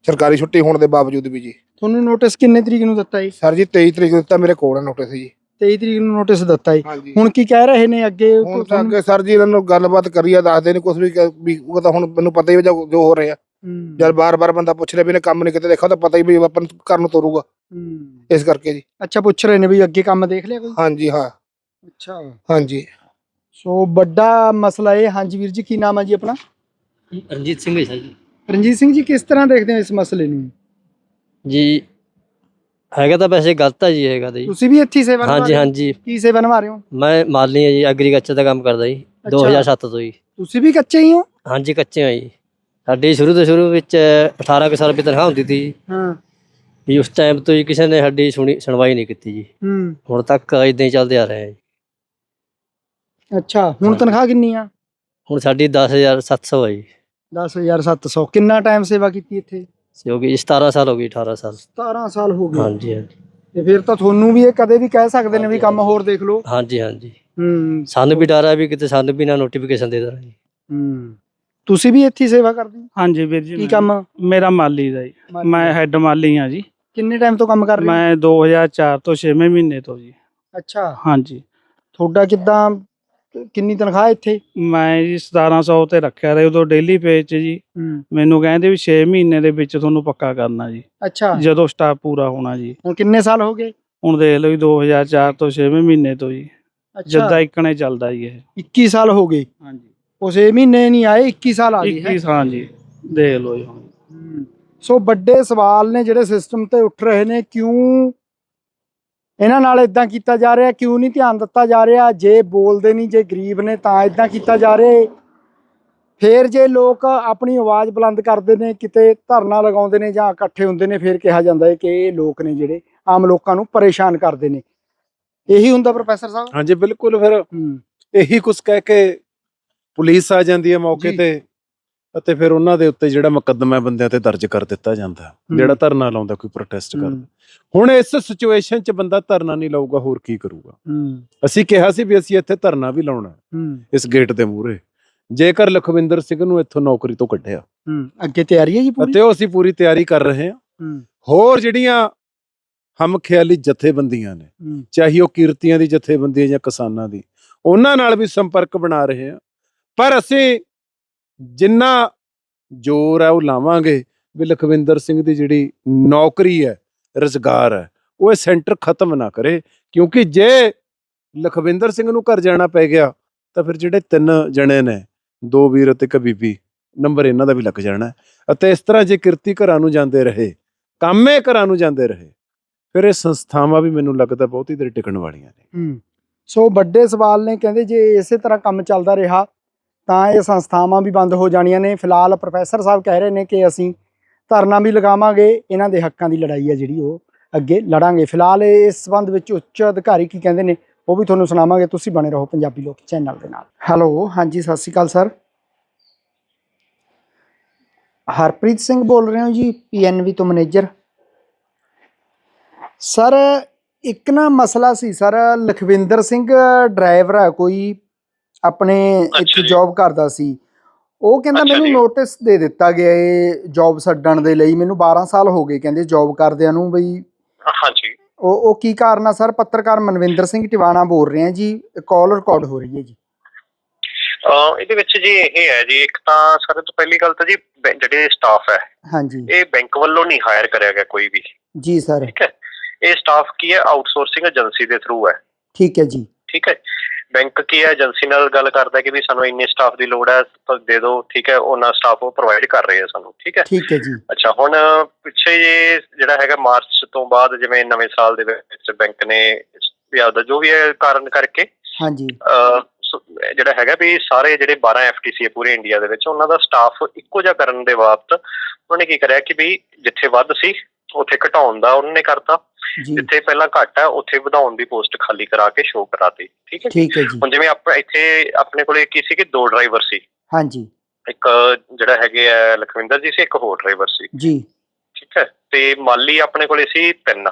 ਸਰਕਾਰੀ ਛੁੱਟੀ ਹੋਣ ਦੇ ਬਾਵਜੂਦ ਵੀ ਜੀ। ਤੁਹਾਨੂੰ ਨੋਟਿਸ ਕਿੰਨੇ ਤਰੀਕ ਨੂੰ ਦਿੱਤਾ ਜੀ? ਸਰ ਜੀ 23 ਤਰੀਕ ਨੂੰ ਦਿੱਤਾ ਮੇਰੇ ਕੋਲ ਨੋਟਿਸ ਜੀ। 23 ਤਰੀਕ ਨੂੰ ਨੋਟਿਸ ਦਿੱਤਾ ਜੀ। ਹਾਂਜੀ। ਹੁਣ ਕੀ ਕਹਿ ਰਹੇ ਨੇ ਅੱਗੇ? ਹੁਣ ਤਾਂ ਅੱਗੇ ਸਰ ਜੀ ਇਹਨਾਂ ਨੂੰ ਗੱਲਬਾਤ ਕਰੀ ਆ ਦੱਸਦੇ ਨੇ ਕੁਝ ਵੀ ਕਿ- ਵੀ ਉਹ ਤਾਂ ਹੁਣ ਮੈਨੂੰ ਪਤਾ ਹੀ ਹੈ ਜੋ ਜੋ ਹੋ ਰਿਹਾ ਹੂੰ, ਜਦ ਬਾਰ-ਬਾਰ ਬੰਦਾ ਪੁੱਛ ਰਿਹਾ ਵੀ ਇਹਨੇ ਕੰਮ ਨਹੀਂ ਕਿਤੇ ਦੇਖਾ ਤਾਂ ਪਤਾ ਹੀ ਵੀ ਆਪਾਂ ਨੂੰ ਕਰਨ ਨੂੰ ਤੋਰੂਗਾ। ਹੂੰ। ਇਸ ਕਰਕੇ ਜੀ। ਅੱਛਾ ਪੁੱਛ ਰਹੇ ਨੇ ਵੀ ਅੱਗੇ ਕੰਮ ਦੇਖ ਲਿਆ ਕੋਈ? ਹਾਂਜੀ ਹਾਂ। ਅੱਛਾ। ਹਾਂਜੀ। ਸੋ ਵੱਡਾ ਮਸਲਾ ਇਹ ਹਾਂਜੀ ਵੀਰ ਜੀ ਕੀ ਨਾਮ ਹੈ ਜੀ ਆਪਣਾ? ਰਣਜੀਤ ਸਿੰਘ ਹੈ ਜੀ। ਰਣਜੀਤ ਸਿੰਘ ਜੀ ਕਿਸ ਤਰ੍ਹਾਂ ਦੇਖਦੇ ਹੋ ਇਸ ਮਸਲੇ ਨੂੰ? ਜੀ ਹੈਗਾ ਤਾਂ ਵੈਸੇ ਗਲਤ ਹੈ ਜੀ ਹੈਗਾ ਤਾਂ ਜੀ। ਤੁਸੀਂ ਵੀ ਇੱਥੇ ਹੀ ਸੇਵਾ ਨਿਭਾ ਹਾਂਜੀ ਰਹੇ ਹੋ? ਹਾਂਜੀ। ਕੀ ਸੇਵਾ ਨਿਭਾ ਰਹੇ ਹੋ? ਮੈਂ ਮਾਲੀ ਹਾਂ ਜੀ ਐਗਰੀਕਲਚਰ ਦਾ ਕੰਮ ਕਰਦਾ ਜੀ 2007 ਤੋਂ ਜੀ। ਤੁਸੀਂ ਵੀ ਕੱਚੇ ਹੀ ਹੋ? ਹਾਂਜੀ ਕੱਚੇ ਹਾਂ ਜੀ। ਸਾਡੀ ਸ਼ੁਰੂ ਤੋਂ ਸ਼ੁਰੂ ਵਿੱਚ 18 ਕੁ ਸਾਲ ਤਨਖਾਹ ਹੁੰਦੀ ਸੀ। ਹਾਂ। ਵੀ ਉਸ ਟਾਈਮ ਤੋਂ ਜੀ ਕਿਸੇ ਨੇ ਸਾਡੀ ਸੁਣੀ ਸੁਣਵਾਈ ਨਹੀਂ ਕੀਤੀ ਜੀ। ਹੂੰ। ਹੁਣ ਤੱਕ ਇਦਾਂ ਹੀ ਚੱਲਦੇ ਆ ਰਹੇ ਆ ਜੀ। ਅੱਛਾ ਹੁਣ ਤਨਖਾਹ ਕਿੰਨੀ ਆ? ਹੁਣ ਸਾਡੀ 10700 ਹੈ ਜੀ। 10700 ਕਿੰਨਾ ਟਾਈਮ ਸੇਵਾ ਕੀਤੀ ਇੱਥੇ? ਜੋ ਕਿ 17 ਸਾਲ ਹੋ ਗਈ 18 ਸਾਲ। 17 ਸਾਲ ਹੋ ਗਏ। ਹਾਂਜੀ ਹਾਂਜੀ। ਤੇ ਫਿਰ ਤਾਂ ਤੁਹਾਨੂੰ ਵੀ ਇਹ ਕਦੇ ਵੀ ਕਹਿ ਸਕਦੇ ਨੇ ਵੀ ਕੰਮ ਹੋਰ ਦੇਖ ਲਓ। ਹਾਂਜੀ ਹਾਂਜੀ। ਹੂੰ। ਸਾਨੂੰ ਵੀ ਡਰ ਆ ਵੀ ਕਿਤੇ ਸਾਨੂੰ ਵੀ ਨਾ ਨੋਟੀਫਿਕੇਸ਼ਨ ਦੇ ਦੇਣ ਜੀ। ਹੂੰ। ਤੁਸੀਂ ਵੀ ਇੱਥੇ ਹੀ ਸੇਵਾ ਕਰਦੇ ਹੋ? ਹਾਂਜੀ ਵੀਰ ਜੀ ਕੀ ਮੈਂ- ਕੰਮ? ਮੇਰਾ ਮਾਲੀ ਦਾ ਜੀ। ਮੈਂ ਹੈੱਡ ਮਾਲੀ ਹਾਂ ਜੀ। ਕਿੰਨੇ ਟਾਈਮ ਤੋਂ ਕੰਮ ਕਰ ਰਹੇ ਹੋ? ਮੈਂ 2004 ਤੋਂ 6ਵੇਂ ਮਹੀਨੇ ਤੋਂ ਜੀ। ਅੱਛਾ। ਹਾਂਜੀ। ਤੁਹਾਡਾ ਕਿੱਦਾਂ ਕਿੰਨੀ ਤਨਖਾਹ ਇੱਥੇ? ਮੈਂ ਜੀ 1700 ਤੇ ਰੱਖਿਆ ਰਿਹਾ ਉਦੋਂ ਡੇਲੀ ਪੇ ਚ ਜੀ। ਹੂੰ। ਮੈਨੂੰ ਕਹਿੰਦੇ ਵੀ 6 ਮਹੀਨੇ ਦੇ ਵਿੱਚ ਤੁਹਾਨੂੰ ਪੱਕਾ ਕਰਨਾ ਜੀ। ਅੱਛਾ। ਜਦੋਂ ਸਟਾਫ ਪੂਰਾ ਹੋਣਾ ਜੀ। ਹੁਣ ਕਿੰਨੇ ਸਾਲ ਹੋ ਗਏ? ਹੁਣ ਦੇਖ ਲਓ ਜੀ 2004 ਤੋਂ 6ਵੇਂ ਮਹੀਨੇ ਤੋਂ ਜੀ। ਜਿੱਦਾਂ ਇੱਕਣੇ ਚੱਲਦਾ ਜੀ ਇਹ। 21 ਸਾਲ ਹੋ ਗਏ। ਹਾਂਜੀ। ਉਸ 6 ਮਹੀਨੇ ਨਹੀਂ ਆਏ 21 ਸਾਲ ਆ ਗਏ 21 ਸਾਲ ਜੀ। ਦੇਖ ਲਓ ਜੀ। ਸੋ ਵੱਡੇ ਸਵਾਲ ਨੇ ਜਿਹੜੇ ਸਿਸਟਮ ਤੇ ਉੱਠ ਰਹੇ ਨੇ ਕਿਉਂ ਇਹਨਾਂ ਨਾਲ ਇਦਾਂ ਕੀਤਾ ਜਾ ਰਿਹਾ ਕਿਉਂ ਨਹੀਂ ਧਿਆਨ ਦਿੱਤਾ ਜਾ ਰਿਹਾ? ਜੇ ਬੋਲਦੇ ਨਹੀਂ ਜੇ ਗਰੀਬ ਨੇ ਤਾਂ ਇਦਾਂ ਕੀਤਾ ਜਾ ਰਿਹਾ। ਫੇਰ ਜੇ ਲੋਕ ਆਪਣੀ ਆਵਾਜ਼ ਬੁਲੰਦ ਕਰਦੇ ਨੇ ਕਿਤੇ ਧਰਨਾ ਲਗਾਉਂਦੇ ਨੇ ਜਾਂ ਇਕੱਠੇ ਹੁੰਦੇ ਨੇ ਫੇਰ ਕਿਹਾ ਜਾਂਦਾ ਹੈ ਕਿ ਇਹ ਲੋਕ ਨੇ ਜਿਹੜੇ ਆਮ ਲੋਕਾਂ ਨੂੰ ਪਰੇਸ਼ਾਨ ਕਰਦੇ ਨੇ। ਇਹੀ ਹੁੰਦਾ ਪ੍ਰੋਫੈਸਰ ਸਾਹਿਬ? ਹਾਂਜੀ ਬਿਲਕੁਲ ਫਿਰ ਇਹੀ ਕੁਝ ਕਹਿ ਕੇ ਪੁਲਿਸ ਆ ਜਾਂਦੀ ਹੈ ਮੌਕੇ। ਤੇ। ਅਤੇ ਫਿਰ ਉਹਨਾਂ ਦੇ ਉੱਤੇ ਜਿਹੜਾ ਮੁਕੱਦਮਾ ਬੰਦਿਆਂ ਤੇ ਦਰਜ ਕਰ ਦਿੱਤਾ ਜਾਂਦਾ। ਜਿਹੜਾ ਧਰਨਾ ਲਾਉਂਦਾ ਕੋਈ ਪ੍ਰੋਟੈਸਟ ਕਰਦਾ ਹੁਣ ਇਸ ਸਿਚੁਏਸ਼ਨ 'ਚ ਬੰਦਾ ਧਰਨਾ ਨਹੀਂ ਲਾਊਗਾ ਹੋਰ ਕੀ ਕਰੂਗਾ? ਅਸੀਂ ਕਿਹਾ ਸੀ ਵੀ ਅਸੀਂ ਇੱਥੇ ਧਰਨਾ ਵੀ ਲਾਉਣਾ ਇਸ ਗੇਟ ਦੇ ਮੂਹਰੇ। ਜੇਕਰ ਲਖਵਿੰਦਰ ਸਿੰਘ ਨੂੰ ਇੱਥੋਂ ਨੌਕਰੀ ਤੋਂ ਕੱਢਿਆ ਅੱਗੇ ਤਿਆਰੀ ਹੈ ਜੀ ਪੂਰੀ? ਅਤੇ ਉਹ ਅਸੀਂ ਪੂਰੀ ਤਿਆਰੀ ਕਰ ਰਹੇ ਹਾਂ। ਹੋਰ ਜਿਹੜੀਆਂ ਹਮ ਖਿਆਲੀ ਜਥੇਬੰਦੀਆਂ ਨੇ ਚਾਹੇ ਉਹ ਕਿਰਤੀਆਂ ਦੀ ਜਥੇਬੰਦੀ ਹੈ ਜਾਂ ਕਿਸਾਨਾਂ ਦੀ ਉਹਨਾਂ ਨਾਲ ਵੀ ਸੰਪਰਕ ਬਣਾ ਰਹੇ ਹਾਂ। ਪਰ ਅਸੀਂ ਜਿੰਨਾ ਜ਼ੋਰ ਹੈ ਉਹ ਲਾਵਾਂਗੇ ਵੀ ਲਖਵਿੰਦਰ ਸਿੰਘ ਦੀ ਜਿਹੜੀ ਨੌਕਰੀ ਹੈ, ਰੁਜ਼ਗਾਰ ਹੈ, ਉਹ ਇਹ ਸੈਂਟਰ ਖਤਮ ਨਾ ਕਰੇ। ਕਿਉਂਕਿ ਜੇ ਲਖਵਿੰਦਰ ਸਿੰਘ ਨੂੰ ਘਰ ਜਾਣਾ ਪੈ ਗਿਆ, ਤਾਂ ਫਿਰ ਜਿਹੜੇ ਤਿੰਨ ਜਣੇ ਨੇ, ਦੋ ਵੀਰ ਅਤੇ ਇੱਕ ਬੀਬੀ, ਨੰਬਰ ਇਹਨਾਂ ਦਾ ਵੀ ਲੱਗ ਜਾਣਾ ਅਤੇ ਇਸ ਤਰ੍ਹਾਂ ਜੇ ਕਿਰਤੀ ਘਰਾਂ ਨੂੰ ਜਾਂਦੇ ਰਹੇ, ਕਾਮੇ ਘਰਾਂ ਨੂੰ ਜਾਂਦੇ ਰਹੇ, ਫਿਰ ਇਹ ਸੰਸਥਾਵਾਂ ਵੀ ਮੈਨੂੰ ਲੱਗਦਾ ਬਹੁਤ ਹੀ ਦੇਰ ਟਿਕਣ ਵਾਲੀਆਂ ਨੇ। ਸੋ ਵੱਡੇ ਸਵਾਲ ਨੇ, ਕਹਿੰਦੇ ਜੇ ਇਸੇ ਤਰ੍ਹਾਂ ਕੰਮ ਚੱਲਦਾ ਰਿਹਾ ਤਾਂ ਇਹ ਸੰਸਥਾਵਾਂ ਵੀ ਬੰਦ ਹੋ ਜਾਣੀਆਂ ਨੇ। ਫਿਲਹਾਲ ਪ੍ਰੋਫੈਸਰ ਸਾਹਿਬ ਕਹਿ ਰਹੇ ਨੇ ਕਿ ਅਸੀਂ ਧਰਨਾ ਵੀ ਲਗਾਵਾਂਗੇ। ਇਹਨਾਂ ਦੇ ਹੱਕਾਂ ਦੀ ਲੜਾਈ ਹੈ ਜਿਹੜੀ ਉਹ ਅੱਗੇ ਲੜਾਂਗੇ। ਫਿਲਹਾਲ ਇਸ ਸੰਬੰਧ ਵਿੱਚ ਉੱਚ ਅਧਿਕਾਰੀ ਕੀ ਕਹਿੰਦੇ ਨੇ, ਉਹ ਵੀ ਤੁਹਾਨੂੰ ਸੁਣਾਵਾਂਗੇ। ਤੁਸੀਂ ਬਣੇ ਰਹੋ ਪੰਜਾਬੀ ਲੋਕ ਚੈਨਲ ਦੇ ਨਾਲ। ਹੈਲੋ, ਹਾਂਜੀ, ਸਤਿ ਸ਼੍ਰੀ ਅਕਾਲ, ਸਰ। ਹਰਪ੍ਰੀਤ ਸਿੰਘ ਬੋਲ ਰਹੇ ਹੋ ਜੀ ਪੀਐਨਵੀ ਤੋਂ ਮੈਨੇਜਰ। ਸਰ, ਇੱਕ ਨਾ ਮਸਲਾ ਸੀ, ਸਰ, ਲਖਵਿੰਦਰ ਸਿੰਘ ਡਰਾਈਵਰ ਹੈ ਕੋਈ ਆਪਣੇ ਇੱਥੇ। ਜੌਬ ਕਰਦਾ ਸੀ। ਉਹ ਕਹਿੰਦਾ ਮੈਨੂੰ। ਨੋਟਿਸ ਦੇ ਦਿੱਤਾ ਗਿਆ ਇਹ ਜੌਬ ਛੱਡਣ ਦੇ ਲਈ। ਮੈਨੂੰ 12 ਸਾਲ ਹੋ ਗਏ ਕਹਿੰਦੇ ਜੌਬ ਕਰਦਿਆਂ ਨੂੰ ਬਈ। ਹਾਂਜੀ ਉਹ ਉਹ ਕੀ ਕਾਰਨ ਆ ਸਰ? ਪੱਤਰਕਾਰ ਮਨਵਿੰਦਰ ਸਿੰਘ ਟਿਵਾਣਾ ਬੋਲ ਰਹੇ ਆ ਜੀ। ਕਾਲ ਰਿਕਾਰਡ ਹੋ ਰਹੀ ਹੈ ਜੀ। ਇਹਦੇ ਵਿੱਚ ਜੀ ਇਹ ਹੈ ਜੀ ਇੱਕ ਤਾਂ ਸਾਰੇ ਤੋਂ ਪਹਿਲੀ ਗੱਲ ਤਾਂ ਜੀ ਜਿਹੜੇ ਸਟਾਫ ਹੈ ਹਾਂਜੀ। ਇਹ ਬੈਂਕ ਵੱਲੋਂ ਨਹੀਂ ਹਾਇਰ ਕਰਿਆ ਗਿਆ ਕੋਈ ਵੀ। ਜੀ ਸਰ। ਠੀਕ ਹੈ। ਇਹ ਸਟਾਫ ਕੀ ਹੈ? ਆਊਟਸੋਰਸਿੰਗ ਏਜੰਸੀ ਦੇ ਥਰੂ ਹੈ। ਠੀਕ ਹੈ ਜੀ। ਠੀਕ ਹੈ। ਬੈਂਕ ਕੀ ਹੈ ਏਜੰਸੀ ਨਾਲ ਗੱਲ ਕਰਦਾ ਕਿ ਵੀ ਸਾਨੂੰ ਇੰਨੇ ਸਟਾਫ ਦੀ ਲੋੜ ਹੈ ਤਾਂ ਦੇ ਦਿਓ ਠੀਕ ਹੈ ਉਹਨਾਂ ਸਟਾਫ ਉਹ ਪ੍ਰੋਵਾਈਡ ਕਰ ਰਹੇ ਆ ਸਾਨੂੰ ਠੀਕ ਹੈ। ਠੀਕ ਹੈ ਜੀ। ਅੱਛਾ ਹੁਣ ਪਿੱਛੇ ਜੇ ਜਿਹੜਾ ਹੈਗਾ ਮਾਰਚ ਤੋਂ ਬਾਅਦ ਜਿਵੇਂ ਨਵੇਂ ਸਾਲ ਦੇ ਵਿੱਚ ਬੈਂਕ ਨੇ ਵੀ ਆਪਦਾ ਜੋ ਵੀ ਹੈ ਕਾਰਨ ਕਰਕੇ ਹਾਂਜੀ। ਜਿਹੜਾ ਹੈਗਾ ਵੀ ਸਾਰੇ ਜਿਹੜੇ 12 ਐਫਟੀਸੀ ਹੈ ਪੂਰੇ ਇੰਡੀਆ ਦੇ ਵਿੱਚ ਉਹਨਾਂ ਦਾ ਸਟਾਫ ਇੱਕੋ ਜਿਹਾ ਕਰਨ ਦੇ ਬਾਬਤ ਉਹਨਾਂ ਨੇ ਕੀ ਕਰਿਆ ਕਿ ਵੀ ਜਿੱਥੇ ਵੱਧ ਸੀ ਉੱਥੇ ਘਟਾਉਣ ਦਾ ਉਹਨਾਂ ਨੇ ਕਰਤਾ ਜਿੱਥੇ ਪਹਿਲਾਂ ਘੱਟ ਹੈ ਉੱਥੇ ਵਧਾਉਣ ਦੀ ਪੋਸਟ ਖਾਲੀ ਕਰਾ ਕੇ ਸ਼ੋਅ ਕਰਾਤੀ ਠੀਕ ਹੈ ਠੀਕ ਹੈ ਜੀ। ਹੁਣ ਜਿਵੇਂ ਆਪਾਂ ਇੱਥੇ ਆਪਣੇ ਕੋਲੇ ਕੀ ਸੀ ਕਿ ਦੋ ਡਰਾਈਵਰ ਸੀ। ਹਾਂਜੀ। ਇੱਕ ਜਿਹੜਾ ਹੈਗੇ ਆ ਲਖਵਿੰਦਰ ਜੀ ਸੀ ਇੱਕ ਹੋਰ ਡਰਾਈਵਰ ਸੀ। ਜੀ। ਠੀਕ ਹੈ? ਤੇ ਮਾਲੀ ਆਪਣੇ ਕੋਲੇ ਸੀ ਤਿੰਨ।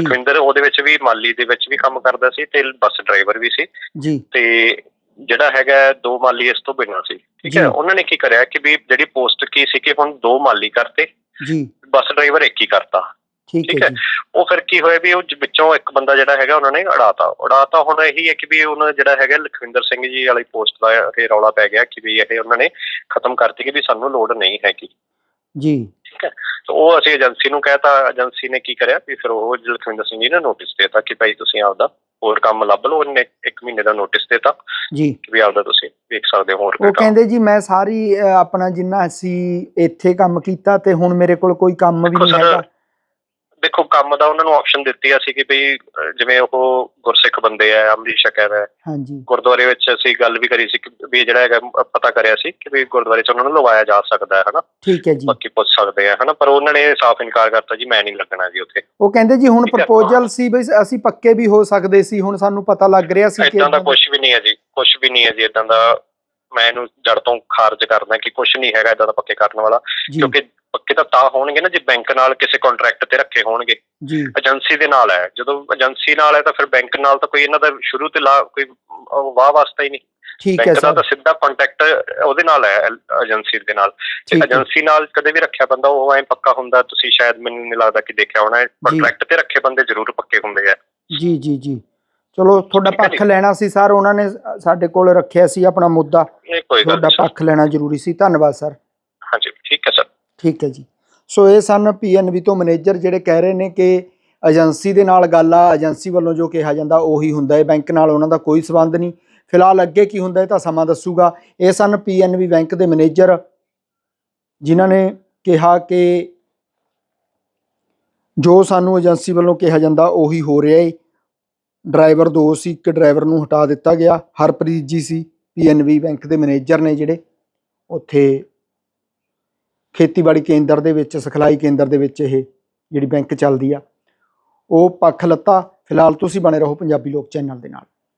ਲਖਵਿੰਦਰ ਉਹਦੇ ਵਿੱਚ ਵੀ ਮਾਲੀ ਦੇ ਵਿੱਚ ਵੀ ਕੰਮ ਕਰਦਾ ਸੀ ਤੇ ਬੱਸ ਡਰਾਈਵਰ ਵੀ ਸੀ। ਜੀ। ਤੇ ਜਿਹੜਾ ਹੈਗਾ ਦੋ ਮਾਲੀ ਇਸ ਤੋਂ ਬਿਨਾਂ ਸੀ। ਠੀਕ। ਹੈ? ਉਹਨਾਂ ਨੇ ਕੀ ਕਰਿਆ ਕਿ ਵੀ ਜਿਹੜੀ ਪੋਸਟ ਕੀ ਸੀ ਕਿ ਹੁਣ ਦੋ ਮਾਲੀ ਕਰਤੇ। ਜੀ। ਬੱਸ ਡਰਾਈਵਰ ਇੱਕ ਹੀ ਕਰਤਾ। ਠੀਕ ਹੈ ਉਹ ਫਿਰ ਕੀ ਹੋਇਆ ਵੀ ਉਹ ਵਿੱਚੋਂ ਇੱਕ ਬੰਦਾ ਜਿਹੜਾ ਹੈਗਾ ਉਹਨਾਂ ਨੇ ਉਡਾਤਾ ਉਡਾਤਾ ਹੁਣ ਇਹੀ ਹੈ ਕਿ ਵੀ ਉਹਨਾਂ ਜਿਹੜਾ ਹੈਗਾ ਲਖਵਿੰਦਰ ਸਿੰਘ ਜੀ ਵਾਲੀ ਪੋਸਟ ਦਾ ਇਹ ਰੌਲਾ ਪੈ ਗਿਆ ਕਿ ਵੀ ਇਹ ਉਹਨਾਂ ਨੇ ਖਤਮ ਕਰਤੀ ਕਿ ਵੀ ਸਾਨੂੰ ਲੋੜ ਨਹੀਂ ਹੈਗੀ। ਜੀ। ਠੀਕ ਹੈ। ਤੇ ਉਹ ਅਸੀਂ ਏਜੰਸੀ ਨੂੰ ਕਹਿਤਾ। ਏਜੰਸੀ ਨੇ ਕੀ ਕਰਿਆ ਵੀ ਫਿਰ ਉਹ ਲਖਵਿੰਦਰ ਸਿੰਘ ਜੀ ਨੇ ਨੋਟਿਸ ਦੇਤਾ ਕਿ ਭਾਈ ਤੁਸੀਂ ਆਪਦਾ ਹੋਰ ਕੰਮ ਲੱਭ ਲਓ ਉਹਨੇ ਇੱਕ ਮਹੀਨੇ ਦਾ ਨੋਟਿਸ ਦੇਤਾ ਜੀ। ਕਿ ਵੀ ਆਪਦਾ ਤੁਸੀਂ ਵੇਖ ਸਕਦੇ ਹੋ ਹੋਰ ਉਹ ਕਹਿੰਦੇ ਜੀ ਮੈਂ ਸਾਰੀ ਆਪਣਾ ਜਿੰਨਾ ਅਸੀਂ ਇੱਥੇ ਕੰਮ ਕੀਤਾ ਤੇ ਹੁਣ ਮੇਰੇ ਕੋਲ ਕੋਈ ਕੰਮ ਵੀ ਨਹੀਂ ਹੈਗਾ। ਦੇਖੋ ਕੰਮ ਦਾ ਉਹਨਾਂ ਨੂੰ ਆਪਸ਼ਨ ਦਿੱਤੀ ਆ ਸੀ ਕਿ ਵੀ ਜਿਵੇਂ ਉਹ ਗੁਰਸਿੱਖ ਬੰਦੇ ਆ ਅੰਮ੍ਰਿਤ ਹੋਇਆ। ਹੈ। ਹਾਂਜੀ। ਗੁਰਦੁਆਰੇ ਵਿੱਚ ਅਸੀਂ ਗੱਲ ਵੀ ਕਰੀ ਸੀ ਕਿ ਵੀ ਜਿਹੜਾ ਹੈਗਾ ਪਤਾ ਕਰਿਆ ਸੀ ਕਿ ਵੀ ਗੁਰਦੁਆਰੇ ਚ ਉਹਨਾਂ ਨੂੰ ਲਵਾਇਆ ਜਾ ਸਕਦਾ ਹੈ ਹਨਾ? ਠੀਕ ਹੈ ਜੀ। ਬਾਕੀ ਪੁੱਛ ਸਕਦੇ ਆ ਹਨਾ? ਪਰ ਉਹਨਾਂ ਨੇ ਸਾਫ਼ ਇਨਕਾਰ ਕਰਤਾ ਜੀ ਮੈਂ ਨਹੀਂ ਲੱਗਣਾ ਜੀ ਉੱਥੇ। ਉਹ ਕਹਿੰਦੇ ਜੀ ਹੁਣ। ਪ੍ਰਪੋਜ਼ਲ ਸੀ ਬਈ ਅਸੀਂ ਪੱਕੇ ਵੀ ਹੋ ਸਕਦੇ ਸੀ ਹੁਣ ਸਾਨੂੰ ਪਤਾ ਲੱਗ ਰਿਹਾ ਸੀ ਕਿ ਇਦਾਂ ਦਾ ਕੁਝ ਵੀ ਨਹੀਂ ਹੈ ਜੀ ਕੁਝ ਵੀ ਨਹੀਂ ਹੈ ਜੀ ਇਦਾਂ ਦਾ। ਮੈਂ ਇਹਨੂੰ ਜੜ ਤੋਂ ਖਾਰਜ ਕਰਦਾ ਕਿ ਕੁਝ ਨਹੀਂ ਹੈਗਾ ਇਦਾਂ ਦਾ ਪੱਕੇ ਕਰਨ ਵਾਲਾ ਕਿਉਂਕਿ ਪੱਕੇ ਤਾਂ ਤਾਂ ਹੋਣਗੇ ਨਾ ਜੇ ਬੈਂਕ ਨਾਲ ਕਿਸੇ ਕੰਟਰੈਕਟ ਤੇ ਰੱਖੇ ਹੋਣਗੇ। ਜੀ। ਏਜੰਸੀ ਦੇ ਨਾਲ ਹੈ। ਜਦੋਂ ਏਜੰਸੀ ਨਾਲ ਹੈ ਤਾਂ ਫਿਰ ਬੈਂਕ ਨਾਲ ਤਾਂ ਕੋਈ ਇਹਨਾਂ ਦਾ ਸ਼ੁਰੂ ਤੇ ਲਾ ਕੋਈ ਵਾਹ ਵਾਸਤਾ ਹੀ ਨਹੀਂ। ਠੀਕ ਹੈ ਦਾ ਸਰ। ਤਾਂ ਸਿੱਧਾ ਕੰਟੈਕਟ ਉਹਦੇ ਨਾਲ ਹੈ ਏਜੰਸੀ ਦੇ ਨਾਲ। ਏਜੰਸੀ ਨਾਲ ਕਦੇ ਵੀ ਰੱਖਿਆ ਬੰਦਾ ਉਹ ਐ ਪੱਕਾ ਹੁੰਦਾ ਤੁਸੀਂ ਸ਼ਾਇਦ ਮੈਨੂੰ ਨਹੀਂ ਲੱਗਦਾ ਕਿ ਦੇਖਿਆ ਹੋਣਾ ਕੰਟਰੈਕਟ ਤੇ ਰੱਖੇ ਬੰਦੇ ਜ਼ਰੂਰ ਪੱਕੇ ਹੁੰਦੇ ਆ। ਜੀ ਜੀ ਜੀ। ਚਲੋ ਤੁਹਾਡਾ ਪੱਖ। ਲੈਣਾ ਸੀ ਸਰ ਉਹਨਾਂ ਨੇ ਸਾਡੇ ਕੋਲ ਰੱਖਿਆ ਸੀ ਆਪਣਾ ਮੁੱਦਾ। ਤੁਹਾਡਾ। ਪੱਖ ਲੈਣਾ ਜ਼ਰੂਰੀ ਸੀ। ਧੰਨਵਾਦ ਸਰ। ਠੀਕ ਹੈ ਜੀ। ਸੋ ਇਹ ਸਨ ਪੀਐਨਬੀ ਤੋਂ ਮੈਨੇਜਰ ਜਿਹੜੇ ਕਹਿ ਰਹੇ ਨੇ ਕਿ ਏਜੰਸੀ ਦੇ ਨਾਲ ਗੱਲ ਆ, ਏਜੰਸੀ ਵੱਲੋਂ ਜੋ ਕਿਹਾ ਜਾਂਦਾ ਉਹੀ ਹੁੰਦਾ ਹੈ। ਬੈਂਕ ਨਾਲ ਉਹਨਾਂ ਦਾ ਕੋਈ ਸਬੰਧ ਨਹੀਂ। ਫਿਲਹਾਲ ਅੱਗੇ ਕੀ ਹੁੰਦਾ ਇਹ ਤਾਂ ਸਮਾਂ ਦੱਸੂਗਾ। ਇਹ ਸਨ ਪੀਐਨਬੀ ਬੈਂਕ ਦੇ ਮੈਨੇਜਰ ਜਿਨ੍ਹਾਂ ਨੇ ਕਿਹਾ ਕਿ ਜੋ ਸਾਨੂੰ ਏਜੰਸੀ ਵੱਲੋਂ ਕਿਹਾ ਜਾਂਦਾ ਉਹੀ ਹੋ ਰਿਹਾ ਹੈ। ਡਰਾਈਵਰ ਦੋ ਸੀ, ਇੱਕ ਡਰਾਈਵਰ ਨੂੰ ਹਟਾ ਦਿੱਤਾ ਗਿਆ। ਹਰਪ੍ਰੀਤ ਜੀ ਸੀ, ਪੀਐਨਬੀ ਬੈਂਕ ਦੇ ਮੈਨੇਜਰ ਨੇ ਜਿਹੜੇ ਉੱਥੇ ਖੇਤੀਬਾੜੀ ਕੇਂਦਰ ਦੇ ਵਿੱਚ, ਸਿਖਲਾਈ ਕੇਂਦਰ ਦੇ ਵਿੱਚ ਇਹ ਜਿਹੜੀ ਬੈਂਕ ਚੱਲਦੀ ਆ, ਉਹ ਪੱਖ ਲੱਤਾ। ਫਿਲਹਾਲ ਤੁਸੀਂ ਬਣੇ ਰਹੋ ਪੰਜਾਬੀ ਲੋਕ ਚੈਨਲ ਦੇ ਨਾਲ।